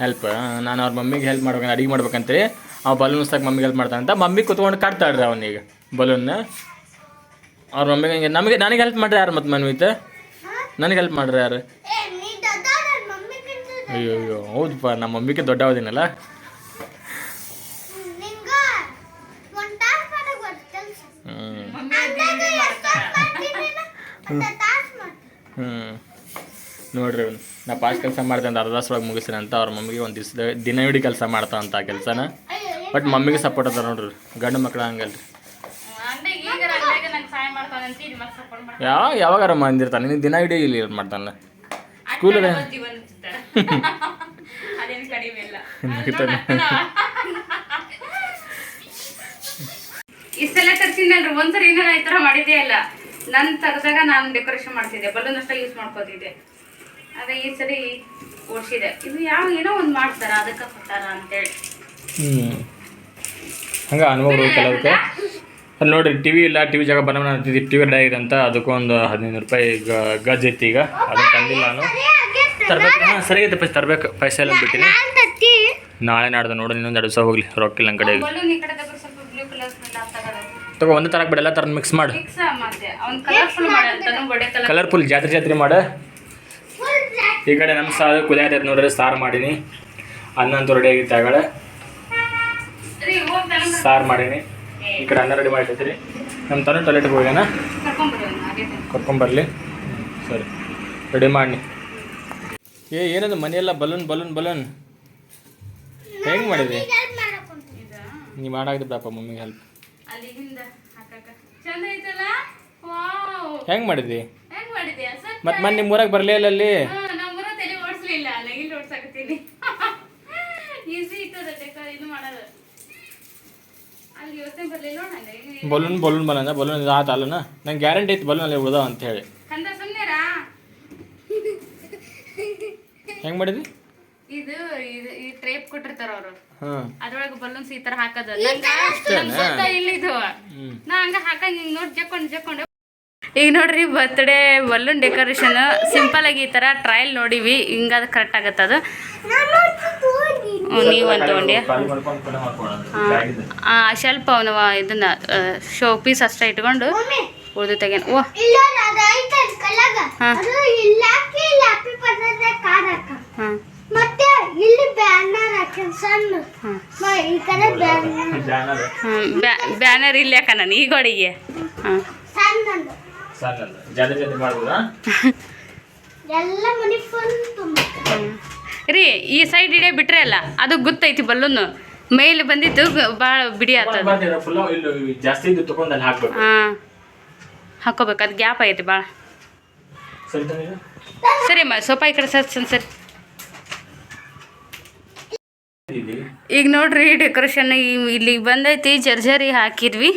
ಹೆಲ್ಪ್ ನಾನು ಅವ್ರ ಮಮ್ಮಿಗೆ ಹೆಲ್ಪ್ ಮಾಡ್ಬೇಕಂತ ಅಡಿಗೆ ಮಾಡ್ಬೇಕಂತೇಳಿ ಅವ ಬಲೂನ್ ಉಸ್ತಾಗ ಮಮ್ಮಿಗೆ ಹೆಲ್ಪ್ ಮಾಡ್ತಾನಂತ ಮಮ್ಮಿ ಕುತ್ಕೊಂಡು ಕಾಡ್ತಾಳ್ರಿ ಅವನಿಗೆ ಬಲೂನ್ನ ಅವ್ರ ಮಮ್ಮಿಗೆ ಹಂಗೆ ನಮಗೆ ನನಗೆ ಹೆಲ್ಪ್ ಮಾಡ್ರಿ ಯಾರು ಮತ್ತೆ ಮನ್ವಿತ? ನನಗೆ ಹೆಲ್ಪ್ ಮಾಡ್ರಿ ಯಾರು? ದೊಡ್ಡ. ಅಯ್ಯೋ ಅಯ್ಯೋ ಹೌದಪ್ಪ ನಮ್ಮ ಮಮ್ಮಿಗೆ ಬರ್ತದೆ ಕೆಲ್ಸ. ಹ್ಞೂ ಅಂದಾಗ ಎಷ್ಟ್ ತಾಸ್ ಮಾಡ್ತೀನಿ ನೀನು? ಅರ್ಧ ತಾಸ್ ಮಾಡ್ತೀನಿ ಹ್ಞೂ ನೋಡ್ರಿ ನಾ ಪಾಸ್ ಕೆಲಸ ಮಾಡ್ದೆ ಅಂತ ಅರ್ಧ ತಾಸೊಳಗೆ ಮುಗಿಸ್ತೀನಿ ಅಂತ ಅವ್ರ ಮಮ್ಮಿಗೆ ಒಂದು ದಿವಸ ದಿನ ಹಿಡಿ ಕೆಲಸ ಮಾಡ್ತಾವ ಅಂತ ಕೆಲಸನ. ಬಟ್ ಮಮ್ಮಿಗೆ ಸಪೋರ್ಟ್ ಅದ ನೋಡ್ರಿ ಗಂಡು ಮಕ್ಳು ಹಂಗಲ್ರಿ ಮಾಡ್ತಾನೆ ಯಾವ ಯಾವಾಗಾರ ಮಂದಿರ್ತಾನೆ ನೀನು ದಿನ ಇಡೀ ಇಲ್ಲಿ ಮಾಡ್ತಾನೆ ಸ್ಕೂಲ್. ಇಷ್ಟೆಲ್ಲ ತರ್ಸಿನಲ್ರಿ ಒಂದ್ಸರಿ ಏನಾರ ಈ ತರ ಮಾಡಿದ್ದೇ ಇಲ್ಲ? ನನ್ ತರದಾಗ ನಾನು ಡೆಕೋರೇಷನ್ ಮಾಡ್ತಿದ್ದೆ. ಬಲೂನ್ ಅಷ್ಟ ಯೂಸ್ ಮಾಡ್ಕೋತಿದ್ದೆ. ಅದೇ ಈ ಸರಿ ಓಡಿಸಿದೆ. ಇದು ಯಾವ ಏನೋ ಒಂದು ಮಾಡ್ತಾರ ಅದಕ್ಕೆ ಕೊಟ್ಟಾರ ಅಂತೇಳಿ. ಹ್ಞೂ ಹಂಗೆ ಅನುಭವ ಕೆಲವಕ್ಕೆ ಅಲ್ಲಿ ನೋಡ್ರಿ ಟಿ ವಿ ಇಲ್ಲ ಟಿ ವಿ ಜಾಗ ಬನ್ನ ಅಂತಿದ್ವಿ ಟಿ ವಿ ರೆಡಿ ಆಗಿದೆ ಅಂತ ಅದಕ್ಕೂ ಒಂದು ಹದಿನೈದು ರೂಪಾಯಿ ಗ- ಗಜ್ ಐತಿ ಈಗ. ಅದನ್ನು ತಂದಿಲ್ಲ ನಾನು. ತರ್ಬೇಕು. ಹಾಂ ಸರಿ ಐತೆ ಪೈಸೆ ತರ್ಬೇಕು. ಪೈಸೆ ಎಲ್ಲ ಬಿಟ್ಟಿನಿ. ನಾಳೆ ನಾಡ್ದು ನೋಡಿ ಇನ್ನೊಂದು ಎರಡು ದಿವಸ ಹೋಗ್ಲಿ. ರೊಕ್ಕ ಇಲ್ಲ ನನ್ನ ಕಡೆ ತಗೋ ಒಂದೇ ತರಕ್ಕೆ ಬಿಡಲ್ಲ ತರ ಥರ ಮಿಕ್ಸ್ ಮಾಡು. ಕಲರ್ಫುಲ್ ಜಾತ್ರೆ ಜಾತ್ರೆ ಮಾಡು. ಈ ಕಡೆ ನಮ್ಮ ಸಾರು ಕುದಿಯಾತೈತೆ ನೋಡ್ರಿ ಸಾರು ಮಾಡೀನಿ. ಅನ್ನ ಅಂತೂ ರೆಡಿ ಆಗಿತ್ತು ಆಗಳೆ ಸಾರು ಮಾಡೀನಿ. ಈ ಕಡೆ ಅನ್ನ ರೆಡಿ ಮಾಡಿರ್ತೈತಿ ರೀ ನಮ್ಮ ತನ ಟಾಯ್ಲೆಟ್ಗೆ ಹೋಗ್ಯಾನ? ಕರ್ಕೊಂಬರ್ಲಿ. ಸರಿ ರೆಡಿ ಮಾಡಿ ಏ ಏನದು ಮನೆಯೆಲ್ಲ ಬಲೂನ್ ಬಲೂನ್ ಬಲೂನ್? ಹೆಂಗೆ ಮಾಡಿದೆ? ನೀವು ನೀ ಮಾಡಾಕ್ದೆ ಬಿಡಪ್ಪ ಮಮ್ಮಿಗೆ ಹೆಲ್ಪ್ ಅಲ್ಲಿ ಹಿಂದ ಹಾಕಕ ಚಂದ ಐತಲ್ಲ? ವಾವ್. ಹೆಂಗೆ ಮಾಡಿದ್ವಿ ಹೆಂಗ್ ಮಾಡಿದ್ಯಾ? ಸರ್ ಮತ್ತು ಮತ್ತೆ ನಿಮ್ಮ ಊರಾಗ ಬರಲೇ ಇಲ್ಲ ಅಲ್ಲಿ? ಓಡಿಸ್ಲಿಲ್ಲ ನಗಿಲ್ ಓಡ್ಸಾಕತ್ತೀನಿ ಈಸಿ ಇತ್ತದ ಡೆಕ ಇದು ಮಾಡೋದು. ಅಲ್ಲಿ ಯೋಚನೆ ಬರ್ಲಿಲ್ಲ ನೋಡ ಬಲೂನ್ ಬಲೂನ್ ಬಲೂನ್ ಬಲೂನ್ ಇದು ಆತ ಅಲ್ಲ ನಂಗೆ ಗ್ಯಾರಂಟಿ ಐತಿ ಬಲೂನ್ ಅಲ್ಲಿ ಉಳ್ದಾವ ಅಂತ ಹೇಳಿ. ಕಂದ ಸುಮ್ಮನೆರಾ ಹೆಂಗೆ ಮಾಡಿದಿ ಇದು ಇದು ಈ ಟ್ರೇಪ್ ಕೊಟ್ಟಿರ್ತಾರ ಅವರು. ಅದ್ರೊಳಗೆ ಬಲೂನ್ಸ್ ಈ ತರ ಹಾಕದ. ನಂಗೆ ಇಲ್ಲ ಇದು ನಾ ಹಂಗ ಹಾಕಂಗ ಹಿಂಗ್ ನೋಡಿ ಜಕ್ಕೊಂಡು ಜಕ್ಕೊಂಡು. ಈಗ ನೋಡ್ರಿ ಬರ್ತ್ಡೇ ಬಲೂನ್ ಡೆಕೋರೇಷನ್ ಸಿಂಪಲ್ ಆಗಿ ಈ ತರ ಟ್ರಯಲ್ ನೋಡಿವಿ. ಅದು ಕರೆಕ್ಟ್ ಆಗತ್ತ ಅದು. ನೀವು ಅಂತ ತಗೊಂಡ್ಯಾ? ಆ ಸ್ವಲ್ಪ ಅವನ ಇದನ್ನ ಶೋ ಪೀಸ್ ಅಷ್ಟೇ ಇಟ್ಕೊಂಡು ಉಳಿದು ತೆಗೇನ್ ಓ. ಹಾಕಿ ಹಾಂ. ಮತ್ತೆ ಇಲ್ಲಿ ಬ್ಯಾನರ್ ಹಾಕಿ ಸಣ್ಣ. ಹಾಂ. ಮ- ಈ ಕಡೆ ಬ್ಯಾನರ್ ಬ್ಯಾನರ್ ಇಲ್ಲ ಯಾಕ ನಾನು ಈ ಗೋಡೆಗೆ. ಹಾಂ. ಮಾಡ್ಬೋದಾ? ಎಲ್ಲ ಮನೆ ಫುಲ್ ರೀ ಈ ಸೈಡ್ ಇಡೇ ಬಿಟ್ರೆ ಅಲ್ಲ ಅದು ಗೊತ್ತೈತಿ ಬಲ್ಲೂನು ಮೇಲೆ ಬಂದಿದ್ದು ಭಾಳ ಬಿಡಿ ಜಾಸ್ತಿ ಹಾಂ. ಹಾಕೋಬೇಕು ಅದು ಗ್ಯಾಪ್ ಐತಿ ಭಾಳ ಸರಿ ಅಮ್ಮ ಸ್ವಲ್ಪ ಈ ಕಡೆ ಸರ್ ಸರಿ ಈಗ ನೋಡ್ರಿ ಡೆಕೋರೇಷನ್ ಇಲ್ಲಿಗೆ ಬಂದೈತಿ ಜರ್ಜರಿ ಹಾಕಿದ್ವಿ.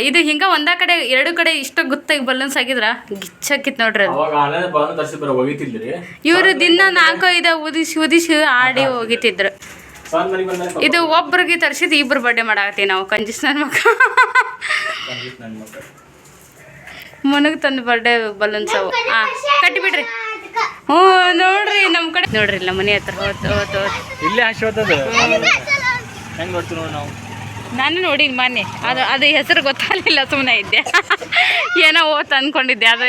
ಇದು ಹಿಂಗೆ ಒಂದ ಕಡೆ ಎರಡು ಕಡೆ ಇಷ್ಟ ಗುತ್ತಾಗಿ ಬಲೂನ್ಸ್ ಆಗಿದ್ರ? ಗಿಚ್ಚಾಕಿತ್ ನೋಡ್ರಿ ಇವರು ದಿನ ನಾಲ್ಕು ಐದು ಉದಿಸಿ ಉದಿಸಿ ಆಡಿ ಹೋಗಿತಿದ್ರು ಇದು ಒಬ್ರಿಗೆ ತರಿಸಿದ್ ಇಬ್ರು ಬರ್ಡೇ ಮಾಡಾಕತ್ತೀವಿ ನಾವು ಕಂಜಿಸ್ ನನ್ನ ಮಕ್ಕ ಮನಗ್ ತಂದು ಬರ್ಡೇ ಬಲೂನ್ಸ್ ಅವು. ಆ ಕಟ್ಟಿಬಿಡ್ರಿ ಹ್ಞೂ ನೋಡ್ರಿ ನಮ್ಮ ಕಡೆ. ನೋಡ್ರಿ ಇಲ್ಲ ಮನೆ ಹತ್ರ ಹೋತ್ ಹೋತ್ ಹೋತ್. ಇಲ್ಲೇ ಹೆಂಗ್ ನೋಡ್ತೀವಿ ನೋಡಿ ನಾವು? ನಾನು ನೋಡಿ ಮೊನ್ನೆ ಅದು ಅದು ಹೆಸರು ಗೊತ್ತಾಗಲಿಲ್ಲ ಸುಮ್ಮನೆ ಇದ್ದೆ. ಏನೋ ಓತ್ ಅನ್ಕೊಂಡಿದ್ದೆ ಅದು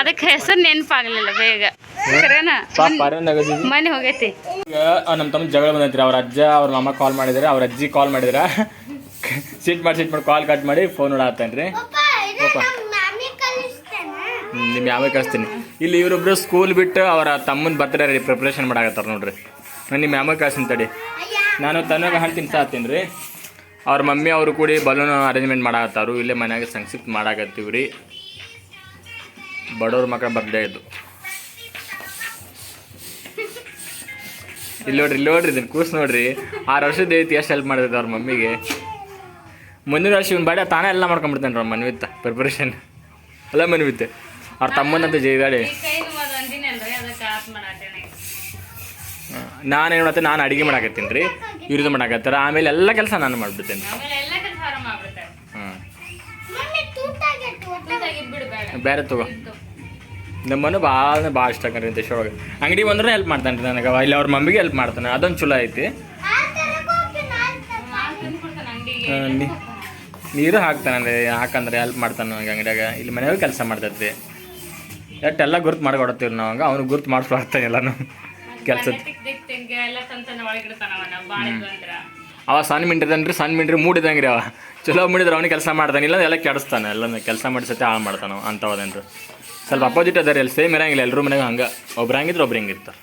ಅದಕ್ಕೆ ಹೆಸರು ನೆನಪಾಗಲಿಲ್ಲ ಬೇಗ. ಮನೆ ಹೋಗೈತಿ. ಈಗ ನಮ್ಮ ತಮ್ಮ ಜಗಳ ಬಂದೈತ್ರಿ ಅವ್ರ ಅಜ್ಜ ಅವ್ರ ಮಾಮ ಕಾಲ್ ಮಾಡಿದ್ರೆ ಅವ್ರ ಅಜ್ಜಿ ಕಾಲ್ ಮಾಡಿದ್ರ. ಸಿಟ್ ಮಾಡಿ ಸಿಟ್ ಮಾಡಿ ಕಾಲ್ ಕಟ್ ಮಾಡಿ ಫೋನ್ ಇದು ನಮ್ಮ ಯಾವಾಗ ಕಳಿಸ್ತೀನಿ? ಇಲ್ಲಿ ಇವರೊಬ್ರು ಸ್ಕೂಲ್ ಬಿಟ್ಟು ಅವರ ತಮ್ಮನ ಬರ್ತಾರೆ ರೀ ಪ್ರಿಪ್ರೇಷನ್ ಮಾಡಾಕತ್ತಾರ ನೋಡ್ರಿ. ನಾನು ನಿಮ್ಮ ಯಾವಾಗ ಕಳಿಸ್ತೀನಿ ತಡಿ. ನಾನು ತನಗ ಹೇಳ್ತೀನಿ ಹತ್ತೀನಿ ರೀ. ಅವ್ರ ಮಮ್ಮಿ ಅವರು ಕೂಡಿ ಬಲೂನ್ ಅರೇಂಜ್ಮೆಂಟ್ ಮಾಡಾಕತ್ತಾರು. ಇಲ್ಲೇ ಮನ್ಯಾಗ ಸಂಕ್ಷಿಪ್ತ ಮಾಡಾಕತ್ತೀವಿ ರೀ ಬಡವ್ರ ಮಕ್ಕಳ ಬರ್ಡೇ ಇದು. ಇಲ್ಲಿ ನೋಡ್ರಿ ಇಲ್ಲಿ ನೋಡ್ರಿ ಇದನ್ನ ಕೂಸ್ ನೋಡ್ರಿ. ಆರು ವರ್ಷದ ಐತಿ ಎಷ್ಟು ಹೆಲ್ಪ್ ಮಾಡಿದ್ರು ಅವ್ರ ಮಮ್ಮಿಗೆ. ಮುಂದಿನ ವರ್ಷ ಇವ್ನ ಬಾಡೆ ತಾನೇ ಎಲ್ಲ ಮಾಡ್ಕೊಂಡ್ಬಿಡ್ತಾನೆ ರೀ ಮನ್ವಿತ್ತ ಪ್ರಿಪ್ರೇಷನ್ ಎಲ್ಲ ಮನ್ವಿತ್ತೆ ಅವ್ರ ತಮ್ಮನಂತ ಜೈದಾಡಿ ನಾನು ಏನು ನಾನು ಅಡಿಗೆ ಮಾಡಾಕತ್ತೀನಿ ರೀ. ಇವ್ರದ್ದು ಮಾಡಾಕತ್ತಾರ ಆಮೇಲೆ ಎಲ್ಲ ಕೆಲಸ ನಾನು ಮಾಡ್ಬಿಡ್ತೇನೆ. ಎಲ್ಲ ಹ್ಞೂ ಬೇರೆ ತಗೋ. ನಮ್ಮನ್ನು ಭಾಳ ಭಾಳ ಇಷ್ಟ ಆಗ್ರಿ ಒಳಗೆ ಅಂಗಡಿ ಬಂದ್ರೆ ಹೆಲ್ಪ್ ಮಾಡ್ತಾನೆ ರೀ ನನಗೆ. ಇಲ್ಲಿ ಅವ್ರ ಮಮ್ಮಿಗೆ ಹೆಲ್ಪ್ ಮಾಡ್ತಾನೆ. ಅದೊಂದು ಚಲೋ ಐತಿ. ನೀರು ಹಾಕ್ತಾನೆ ಹಾಕಂದ್ರೆ ಹೆಲ್ಪ್ ಮಾಡ್ತಾನೆ ನನಗೆ ಅಂಗಡಿಯಾಗ. ಇಲ್ಲಿ ಮನೆಯಾಗ ಕೆಲಸ ಮಾಡ್ತೈತಿ ಎಟ್ಟೆಲ್ಲ ಗುರ್ತು ಮಾಡಿಕೊಡತ್ತೀವಿ ನಾವು ಹಂಗೆ. ಅವ್ನು ಗುರ್ತು ಮಾಡಿಸ್ಕೊಡ್ತಾನೆ ಎಲ್ಲಾನು. ಕೆಲ್ಸದ ಅವ ಸಣ್ಣ ಮಿಂಟಿದಾನೆ ರೀ ಸಣ್ಣ ಮಿಂಟ್ರಿ ಮೂಡಿದಂಗೆ ರೀ ಅವ. ಚಲೋ ಮುಡಿದ್ರೆ ಅವನಿಗೆ ಕೆಲಸ ಮಾಡ್ತಾನೆ ಇಲ್ಲ ಎಲ್ಲ ಕೆಡಿಸ್ತಾನೆ ಎಲ್ಲ ಕೆಲಸ ಮಾಡಿ ಸತ್ಯ ಹಾಳು ಮಾಡ್ತಾನೆ ಅಂಥವದೇನ್ರಿ ಸ್ವಲ್ಪ ಅಪೋಸಿಟ್ ಅದಾರೆ ಅಲ್ಲಿ ಸೇಮ್ ಇರಂಗಿಲ್ಲ ಎಲ್ಲರೂ ಮನೆಗೆ ಹಂಗೆ. ಒಬ್ರು ಹಂಗಿದ್ರೆ ಒಬ್ರು ಹಿಂಗಿರ್ತಾರೆ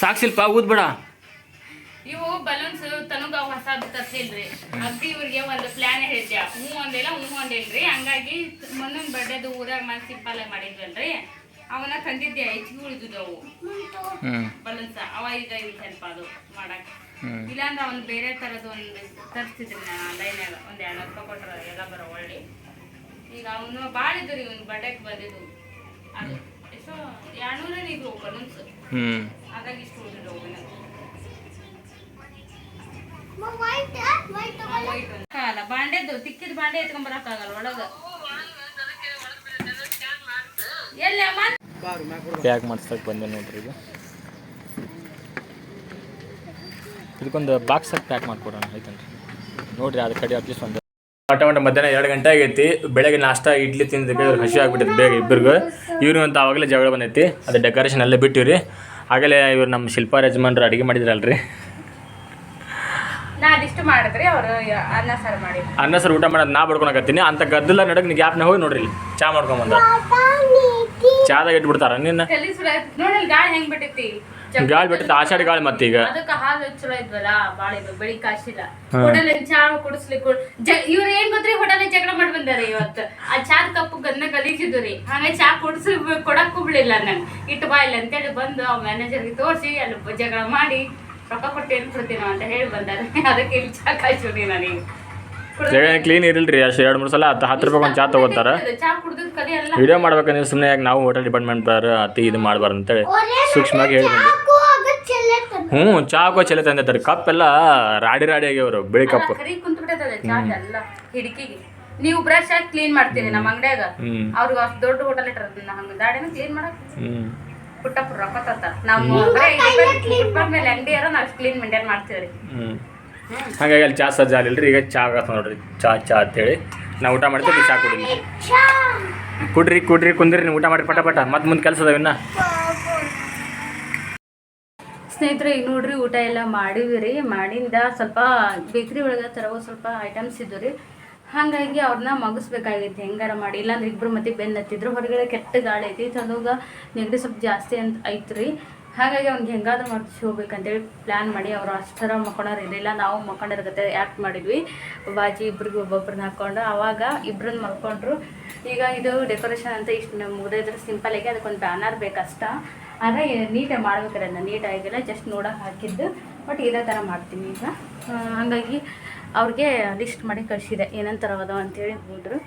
ಸಾಕು ಶಿಲ್ಪ ಊದ್ಬೇಡ ಇವು ಬಲೂನ್ಸ್ ತನಗ ಹೊಸದು ತರ್ಸಿಲ್ರಿ. ಇವ್ರಿಗೆ ಒಂದು ಪ್ಲಾನ್ ಹೇಳಿದ್ದೆ ಹ್ಞೂ ಒಂದಿಲ್ಲ ಹ್ಞೂ ಒಂದಿಲ್ರಿ ಹಂಗಾಗಿ ಮೊನ್ನೆ ಬರ್ಡೇದು ಊರಾಗ ಮಾಡಿ ಸಿಂಪಲ್ ಆಗಿ ಮಾಡಿದ್ವಲ್ರಿ. ಅವನ ತಂದಿದ್ದೆ ಹೆಚ್ಚಿಗೆ ಉಳಿದಿದ್ದವು ಅವು ಬಲೂನ್ಸ್ ಅವ ಈಗ ಹೆಲ್ಪ್ ಅದು ಮಾಡಕ್. ಹ್ಞೂ ಇಲ್ಲಾಂದ್ರೆ ಅವ್ನು ಬೇರೆ ಥರದ್ದು ಒಂದು ತರಿಸ್ತಿದ್ರಿ ನಾನು ಆನ್ಲೈನ್ಯಾಗ ಒಂದು ಎರಡು ರೂಪಾಯಿ ಕೊಟ್ರ ಎಲ್ಲ ಬರೋ ಒಳ್ಳೆ. ಈಗ ಅವನು ಭಾಳ ಇದ್ದು ರೀ ಇವ್ನು ಬರ್ಡೇಗೆ ಬಂದಿದ್ದು. ಅದು ಎಷ್ಟೋ ಎರಡ್ನೂರ ಇದ್ರು ಬಲೂನ್ಸ್. ಹಾಗಾಗಿ ಇಷ್ಟು ಉಳಿದಿದ್ದು ಅವನ ವೈಟ್ ವೈಟ್ ಅಲ್ಲ ಬಾಂಡೆದು ತಿಕ್ಕಿದ ಬಾಂಡೆ ಎತ್ಕೊಂಡ್ ಆಗಲ್ಲ ಒಳಗ. ಎಲ್ಲಿ ಅಮ್ಮ ಪ್ಯಾಕ್ ಮಾಡಿಸ್ದಕ್ಕೆ ಬಂದೆ ನೋಡ್ರಿ ಇದು ಇದಕ್ಕೊಂದು ಬಾಕ್ಸಾಗಿ ಪ್ಯಾಕ್ ಮಾಡ್ಕೊಡೋಣ ಆಯ್ತನ್ರಿ? ನೋಡ್ರಿ ಅದ್ರ ಕಡೆ ಅಟ್ಲೀಸ್ಟ್ ಒಂದು ಮಟ್ಟ ಮಟ್ಟ ಮಧ್ಯಾಹ್ನ ಎರಡು ಗಂಟೆ ಆಗೈತಿ. ಬೆಳಗ್ಗೆ ನಾಷ್ಟ ಇಡ್ಲಿ ತಿಂದಕ್ಕೆ ಇವ್ರಿಗೆ ಹಸಿ ಆಗ್ಬಿಟ್ಟೈತಿ ಬೇಗ ಇಬ್ಬರಿಗೂ ಇವ್ರಿಗೂ ಅಂತ ಆವಾಗಲೇ ಜಗಳ ಬಂದೈತಿ. ಅದು ಡೆಕೋರೇಷನ್ ಎಲ್ಲ ಬಿಟ್ಟಿವ್ರಿ. ಆಗಲೇ ಇವ್ರು ನಮ್ಮ ಶಿಲ್ಪಾ ಯಜಮಾನ್ರು ಅಡುಗೆ ಮಾಡಿದ್ರಲ್ರಿ. ನಾ ಅದಿಷ್ಟು ಮಾಡಿದ್ರಿ ಅವರು ಅನ್ನ ಮಾಡಿ. ಅನ್ನ ಸರ್ ಊಟ ಮಾಡೋದು ನಾ ಬಡ್ಕೊಳಕತ್ತೀನಿ. ಅಂತ ಗದ್ದಲ ನಡಕ್ ಗ್ಯಾಪ್ನ ಹೋಗಿ ನೋಡ್ರಿ ಚಾ ಮಾಡ್ಕೊಂಬಂದ ಚಾದಾಗ ಇಟ್ಬಿಡ್ತಾರ. ನಿನ್ನ ತಲಿ ಸುರ ನೋಡಿ ಗಾಳಿ ಹೆಂಗ್ ಬಿಟ್ಟೈತಿ ಗಾಳಿ ಬಿಟ್ಟಿತ್ತು ಆಷಾಢ ಗಾಳಿ ಮತ್ತೀಗ ಅದಕ್ಕ ಹಾಲು ಚಲೋ ಇದ್ವಲ್ಲ ಬಾಳ ಇದು ಬೆಳಿಗ್ಗೆ ಕಾಸಿಲ್ಲ. ಹೋಟೆಲ್ ಚಾ ಕುಡಿಸ್ಲಿಕ್ಕೆ ಇವ್ರ ಏನ್ ಗೊತ್ತ್ರಿ ಹೋಟೆಲ್ ಜಗಳ ಮಾಡಿ ಬಂದಾರೆ ಇವತ್ತು? ಆ ಚಾ ಕಪ್ಪು ಗನ್ನ ಗಲೀಜಿದ್ದು ರೀ. ಹಾಗೆ ಚಾ ಕುಡಿಸಿ ಕೊಡಕ್ ಬಿಡ್ಲಿಲ್ಲ ನನ್. ಇಟ್ಟು ಬಾ ಇಲ್ಲ ಅಂತೇಳಿ ಬಂದು ಆ ಮ್ಯಾನೇಜರ್ಗೆ ತೋರಿಸಿ ಅಲ್ಲಿ ಜಗಳ ಮಾಡಿ ರೊಕ್ಕ ಕೊಟ್ಟು ಏನ್ ಕೊಡ್ತೀನೋ ಅಂತ ಹೇಳಿ ಬಂದಾರೆ. ಅದಕ್ಕೆ ಇಲ್ಲಿ ಚಾ ಕಾಯ್ಸೋರಿ ನನಗೆ ಜಾಗ ಕ್ಲೀನ್ ಇರಲ್ರಿ ಅಷ್ಟು ಎರಡು ಮೂರು ಸಲ ಹತ್ತು ಹತ್ತು ರೂಪಾಯಿ ಒಂದು ಚಾ ತಗೋತಾರೆ. ವಿಡಿಯೋ ಮಾಡ್ಬೇಕಂದ್ರೆ ಸುಮ್ಮನೆ ಯಾಕೆ ನಾವು ಹೋಟೆಲ್ ಡಿಪಾರ್ಟ್ಮೆಂಟ್ ಅತಿ ಇದು ಮಾಡಬಾರ್ದು ಅಂತೇಳಿ ಸೂಕ್ಷ್ಮವಾಗಿ ಹೇಳಿ ಬಂದೆ ಹಾಕು ಆಗ ಹ್ಞೂ ಚಾ ಹಾಕೋ ಚಲೆ ತಂದಿರ್ತಾರೆ ಕಪ್ ಎಲ್ಲ ರಾಡಿ ರಾಡಿ ಆಗ್ಯಾವ್ರು ಬಿಳಿ ಕಪ್. ಕರಿ ಕುಂತ್ ಬಿಟ್ಟದ ಚಾ ಎಲ್ಲ ಹಿಡಿಕಿಗೆ ನೀವು ಬ್ರಷ್ ಹಾಕಿ ಕ್ಲೀನ್ ಮಾಡ್ತೀರಿ ನಮ್ಮ ಅಂಗಡಿಯಾಗ. ಅವ್ರಿಗೆ ಅಷ್ಟು ದೊಡ್ಡ ಹೋಟೆಲ್ ಇಟ್ಟಿರೋದು ಹಂಗೆ ದಾಡಿನ ಕ್ಲೀನ್ ಮಾಡಕ್ಕೆ ಪುಟ್ಟ ರೊಕ್ಕ ತರ್ತಾರ. ನಾವು ಬರೀ ಮೇಲೆ ಅಂಗಡಿ ನಾವು ಕ್ಲೀನ್ ಮೇಂಟೈನ್ ಮಾಡ್ತೀವಿ ಹ್ಞೂ ಹಾಗಾಗಿ ಅಲ್ಲಿ ಚಾ ಸಜ್ಜ ರೀ ಈಗ ಚಾ ಆಗತ್ತೆ ನೋಡ್ರಿ, ಚಾ ಚಾ ಅಂತೇಳಿ. ನಾವು ಊಟ ಮಾಡ್ತೀವಿ ಚಾ ಕುಡಿಲಿ ಚಾ ಕುಡ್ರಿ. ಕುಡ್ರಿ ಕುಂದ್ರಿ, ನೀವು ಊಟ ಮಾಡಿ ಪಟ ಪಟ. ಮತ್ತೆ ಮುಂದೆ ಕೆಲಸ ಇನ್ನ. ಸ್ನೇಹಿತರೆ, ಈಗ ನೋಡ್ರಿ, ಊಟ ಎಲ್ಲ ಮಾಡಿವಿ ರೀ ಮಾಡಿಂದ ಸ್ವಲ್ಪ ಬೇಕ್ರಿ ಒಳಗೆ ತರವ ಸ್ವಲ್ಪ ಐಟಮ್ಸ್ ಇದ್ದು ರೀ ಹಾಗಾಗಿ ಅವ್ರನ್ನ ಮಗಿಸ್ಬೇಕಾಗೈತಿ, ಹೆಂಗಾರ ಮಾಡಿ. ಇಲ್ಲಾಂದ್ರೆ ಇಬ್ರು ಮತ್ತೆ ಬೆನ್ನತ್ತಿದ್ರು ಹೊರಗಡೆ ಕೆಟ್ಟ ಗಾಳಿ ಐತಿ ಚಂದೋಗ ನೆಗಡಿ ಸ್ವಲ್ಪ ಜಾಸ್ತಿ ಅಂತ ಐತ್ರಿ. ಹಾಗಾಗಿ ಅವ್ನಿಗೆ ಹೆಂಗಾದ್ರೂ ಮಾಡಿಸಿ ಹೋಗ್ಬೇಕಂತೇಳಿ ಪ್ಲ್ಯಾನ್ ಮಾಡಿ ಅವರು ಅಷ್ಟರ ಮಕ್ಕೊಂಡವ್ರು ಇರಲಿಲ್ಲ. ನಾವು ಮಕ್ಕೊಂಡಿರಕತ್ತೆ ಆ್ಯಕ್ಟ್ ಮಾಡಿದ್ವಿ. ಬಾಜಿ ಇಬ್ಬರಿಗೂ ಒಬ್ಬೊಬ್ರನ್ನ ಹಾಕ್ಕೊಂಡು ಆವಾಗ ಇಬ್ರನ್ನ ಮಲ್ಕೊಂಡ್ರು. ಈಗ ಇದು ಡೆಕೋರೇಷನ್ ಅಂತ ಇಷ್ಟು ಮುಗಿದ್ರೆ ಸಿಂಪಲಾಗಿ ಅದಕ್ಕೊಂದು ಬ್ಯಾನರ್ ಬೇಕಷ್ಟ. ಆದರೆ ನೀಟಾಗಿ ಮಾಡ್ಬೇಕಾರೆ ಅದನ್ನ. ನೀಟಾಗಿಲ್ಲ ಜಸ್ಟ್ ನೋಡೋಕೆ ಹಾಕಿದ್ದು. ಬಟ್ ಇದೇ ಥರ ಮಾಡ್ತೀನಿ ಈಗ. ಹಾಗಾಗಿ ಅವ್ರಿಗೆ ಲಿಸ್ಟ್ ಮಾಡಿ ಕಳಿಸಿದೆ. ಏನಂತರ ಅದಾವ ಅಂತೇಳಿ ಹೋದರು.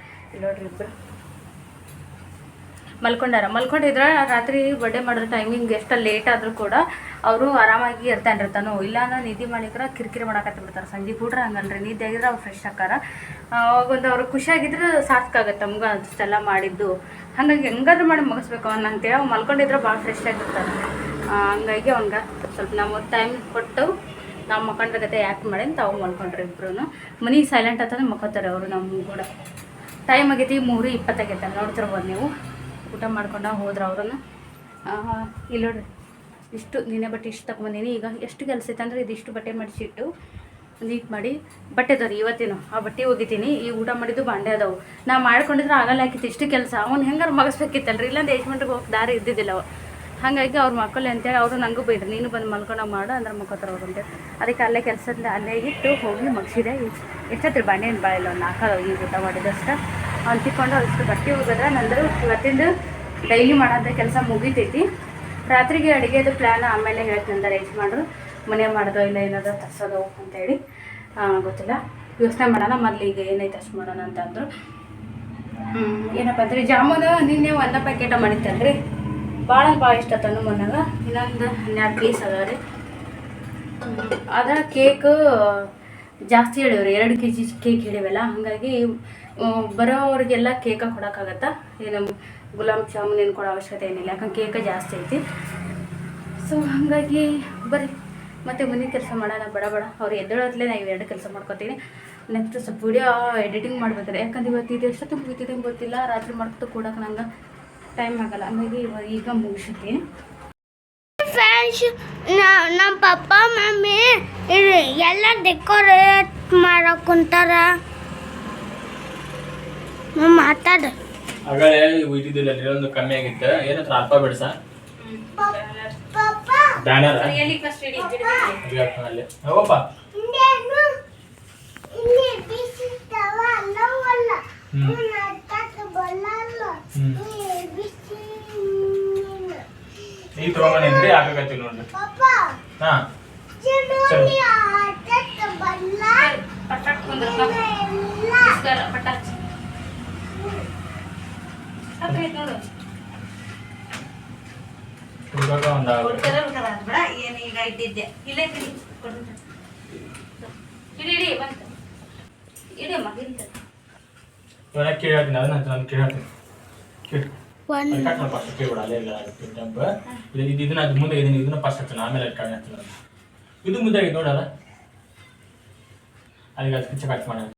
ನೋಡ್ರಿ ಇಬ್ಬರು ಮಲ್ಕೊಂಡಾರ. ಮಲ್ಕೊಂಡಿದ್ರೆ ರಾತ್ರಿ ಬರ್ಡೇ ಮಾಡೋ ಟೈಮಿಂಗ್ ಎಷ್ಟು ಲೇಟ್ ಆದರೂ ಕೂಡ ಅವರು ಆರಾಮಾಗಿ ಇರ್ತಾನೆ ಇರ್ತಾನೋ ಇಲ್ಲಾಂದ್ರೆ ನಿದ್ದೆ ಮಾಡಿದ್ರೆ ಕಿರಿಕಿರಿ ಬಿಡ್ತಾರೆ. ಸಂಜೆ ಕೂಡ್ರೆ ಹಂಗಲ್ರಿ. ನಿದ್ದೆ ಆಗಿದ್ರೆ ಅವ್ರು ಫ್ರೆಶ್ ಆಕಾರ ಅವಾಗೊಂದು ಅವ್ರು ಖುಷಿಯಾಗಿದ್ರೆ ಸಾರ್ಥಕ ಆಗುತ್ತೆ. ನಮ್ಗೆ ಅಷ್ಟೆಲ್ಲ ಮಾಡಿದ್ದು. ಹಾಗಾಗಿ ಹೆಂಗಾದ್ರೂ ಮಾಡಿ ಮುಗಿಸ್ಬೇಕು. ಅವ್ನ ಅಂತೇಳಿ ಅವ್ನು ಮಲ್ಕೊಂಡಿದ್ರೆ ಭಾಳ ಫ್ರೆಶ್ ಆಗಿರ್ತಾರೆ ಹಂಗಾಗಿ ಅವ್ನ್ಗೆ ಸ್ವಲ್ಪ ನಾವು ಟೈಮ್ ಕೊಟ್ಟು ನಾವು ಮಕ್ಕಂಡ್ರ ಯಾಕೆ ಮಾಡಿ ಅಂತ ಅವ್ರು ಮಲ್ಕೊಂಡ್ರಿ ಇಬ್ರು ಮನೆ ಸೈಲೆಂಟ್ ಅಂತಲೇ ಮಕ್ಕೋತಾರೆ ಅವರು ನಮ್ಮ ಕೂಡ ಟೈಮ್ ಆಗೈತಿ ಮೂರು ಇಪ್ಪತ್ತಾಗೈತೆ ನೋಡ್ತಿರ್ಬೋದು ನೀವು. ಊಟ ಮಾಡ್ಕೊಂಡು ಹೋದ್ರೆ ಅವ್ರನ್ನ. ಇಲ್ಲಿ ನೋಡ್ರಿ, ಇಷ್ಟು ನಿನ್ನೆ ಬಟ್ಟೆ ಇಷ್ಟು ತಗೊಂಬಂದೀನಿ ಈಗ ಎಷ್ಟು ಕೆಲಸ ಐತೆ ಅಂದ್ರೆ ಇದಿಷ್ಟು ಬಟ್ಟೆ ಮಡಿಸಿಟ್ಟು ನೀಟ್ ಮಾಡಿ ಬಟ್ಟೆ ಅದಾವ್ರಿ ಇವತ್ತೇನು ಆ ಬಟ್ಟೆ ಹೋಗಿದ್ದೀನಿ ಈ ಊಟ ಮಾಡಿದ್ದು ಬಾಂಡೆ ಅದಾವು. ನಾ ಮಾಡ್ಕೊಂಡಿದ್ರೆ ಆಗಲ್ಲ ಹಾಕಿತ್ತು ಇಷ್ಟು ಕೆಲಸ. ಅವ್ನು ಹೆಂಗಾರು ಮಗಸ್ಬೇಕಿತ್ತಲ್ರಿ? ಇಲ್ಲಾಂದ್ರೆ ಯಜಮಾನ್ರಿಗೆ ಹೋಗಿ ದಾರಿ ಇದ್ದಿದ್ದಿಲ್ಲ ಅವ. ಹಾಗಾಗಿ ಅವ್ರು ಮಕ್ಕಳು ಅಂತೇಳಿ ಅವರು ನನಗೂ ಬೈದ್ರು ನೀನು ಬಂದು ಮಲ್ಕೊಂಡು ಮಾಡು, ಅಂದ್ರೆ ಮುಖತ್ರ ಅವ್ರು ಅಂತೇಳಿ ಅದಕ್ಕೆ ಅಲ್ಲೇ ಕೆಲಸದಿಂದ ಅಲ್ಲೇ ಇಟ್ಟು ಹೋಗಿ ಮಗ್ಸಿದೆ. ಎಷ್ಟೊತ್ತಿರಿ ಬಾಂಡೆ ಬಾಯಿಲ್ಲ, ಒಂದು ನಾಲ್ಕು ಈಗ ಊಟ ಮಾಡಿದಷ್ಟು. ಅವ್ನು ತಿಕ್ಕೊಂಡು ಅಷ್ಟು ಬಟ್ಟೆ ಹೋಗಿದ್ರೆ. ನಂದು ಇವತ್ತಿಂದು ಡೈಲಿ ಮಾಡೋಂಥ ಕೆಲಸ ಮುಗಿತೈತಿ. ರಾತ್ರಿಗೆ ಅಡುಗೆದು ಪ್ಲ್ಯಾನ್ ಆಮೇಲೆ ಹೇಳ್ತೀನಿ ರೈಸ್ ಮಾಡ್ರು ಮನೆ ಮಾಡೋದು ಇಲ್ಲ ಏನಾದ್ರು ತರ್ಸೋದು ಅಂತೇಳಿ ಗೊತ್ತಿಲ್ಲ. ಯೋಚನೆ ಮಾಡೋಣ, ಮೊದಲು ಈಗ ಏನೈತೆ ಅಷ್ಟು ಮಾಡೋಣ ಅಂತಂದರು ಏನಪ್ಪ ಅಂದ್ರೆ ಜಾಮೂನು, ನಿನ್ನೆ ಒಂದ ಪ್ಯಾಕೆಟ ಮಾಡಿತ್ತಲ್ರಿ? ಭಾಳ ಭಾಳ ಇಷ್ಟ ತಂದು ಬಂದಾಗ. ಇನ್ನೊಂದು ಹನ್ನೆರಡು ಪೀಸ್ ಅದಾವ ರೀ. ಕೇಕ್ ಜಾಸ್ತಿ ಹೇಳಿವ್ರಿ. ಎರಡು ಕೆ ಜಿ ಕೇಕ್ ಹೇಳಿವಲ್ಲ, ಹಾಗಾಗಿ ಬರೋವ್ರಿಗೆಲ್ಲ ಕೇಕ ಕೊಡೋಕ್ಕಾಗತ್ತಾ? ಏನು, ಗುಲಾಬ್ ಜಾಮೂನ್ ಏನು ಕೊಡೋ ಅವಶ್ಯಕತೆ ಏನಿಲ್ಲ, ಯಾಕಂದ್ರೆ ಕೇಕ ಜಾಸ್ತಿ ಐತಿ. ಸೊ ಹಾಗಾಗಿ, ಬರ್ರಿ. ಮತ್ತು ಮನೆ ಕೆಲಸ ಮಾಡೋಣ, ಬಡ ಬಡ. ಅವ್ರು ಎದ್ದೇಳೋದ್ಲೇ ನಾವು ಎರಡು ಕೆಲಸ ಮಾಡ್ಕೊತೀನಿ. ನೆಕ್ಸ್ಟ್ ಸ್ವಲ್ಪ ವಿಡಿಯೋ ಎಡಿಟಿಂಗ್ ಮಾಡ್ಬೇಕಾದ್ರೆ, ಯಾಕಂದ್ರೆ ಇವತ್ತು ಇದು ಎಷ್ಟೊತ್ತಿಗೆ ಮುಗಿತಿದೆ ಗೊತ್ತಿಲ್ಲ. ರಾತ್ರಿ ಮಾಡ್ಕೊತ ಕೂಡಕ್ಕೆ ನಂಗೆ ಟೈಮ್ ಆಗಲ್ಲ ಹಂಗಾಗಿ ಇವಾಗ ಈಗ ಮುಗಿಸುತ್ತೆ. ಫ್ರೆಂಡ್ಸ್ ನಮ್ಮ ಪಪ್ಪ ಮಮ್ಮಿ ಎಲ್ಲ ಡೆಕೋರೇಟ್ ಮಾಡಕ್ ಕುಂತಾರ. ಹ್ಮ್, ಮಾತಾಡ. ಆಗಲೇ ಉಯ್ದಿದ್ದಿಲ್ಲ ಒಂದು ಕಮ್ಮಿ ಆಗಿತ್ತು. ಏನತ್ರ ಅಲ್ಪ ಬಿಡ್ಸ ಬ್ಯಾನರ್ ಎಲ್ಲಿ ಫಸ್ಟ್ ಇಡಿ ಅಲ್ಲಿ ಹೋಗಪ್ಪ. ಇಲ್ಲಿ ಇಸ್ಕರ, ಪಟಾಕ್ ಸಕ್ರೆ ನೋಡ್ರಿ ಹುಡುಗ ಒಂದು ಇಡಿ ಅಮ್ಮ ಇರ್ತದೆ ಇವಾಗ ಕೇಳಿ ಹೇಳ್ತೀನಿ ಅದನ್ನ ನಾನು ಕೇಳಿ ಹೇಳ್ತೀನಿ ಕೇಳಿ ಇದು ಇದು ಇದನ್ನ ಮುಂದೆ ಇದನ್ನ ಫಸ್ಟ್ ಆಮೇಲೆ ಇದು ಮುಂದೆ ನೋಡಲ್ಲ ಅಲ್ಲಿಗೆ ಅದಕ್ಕೆ ಮಾಡಿ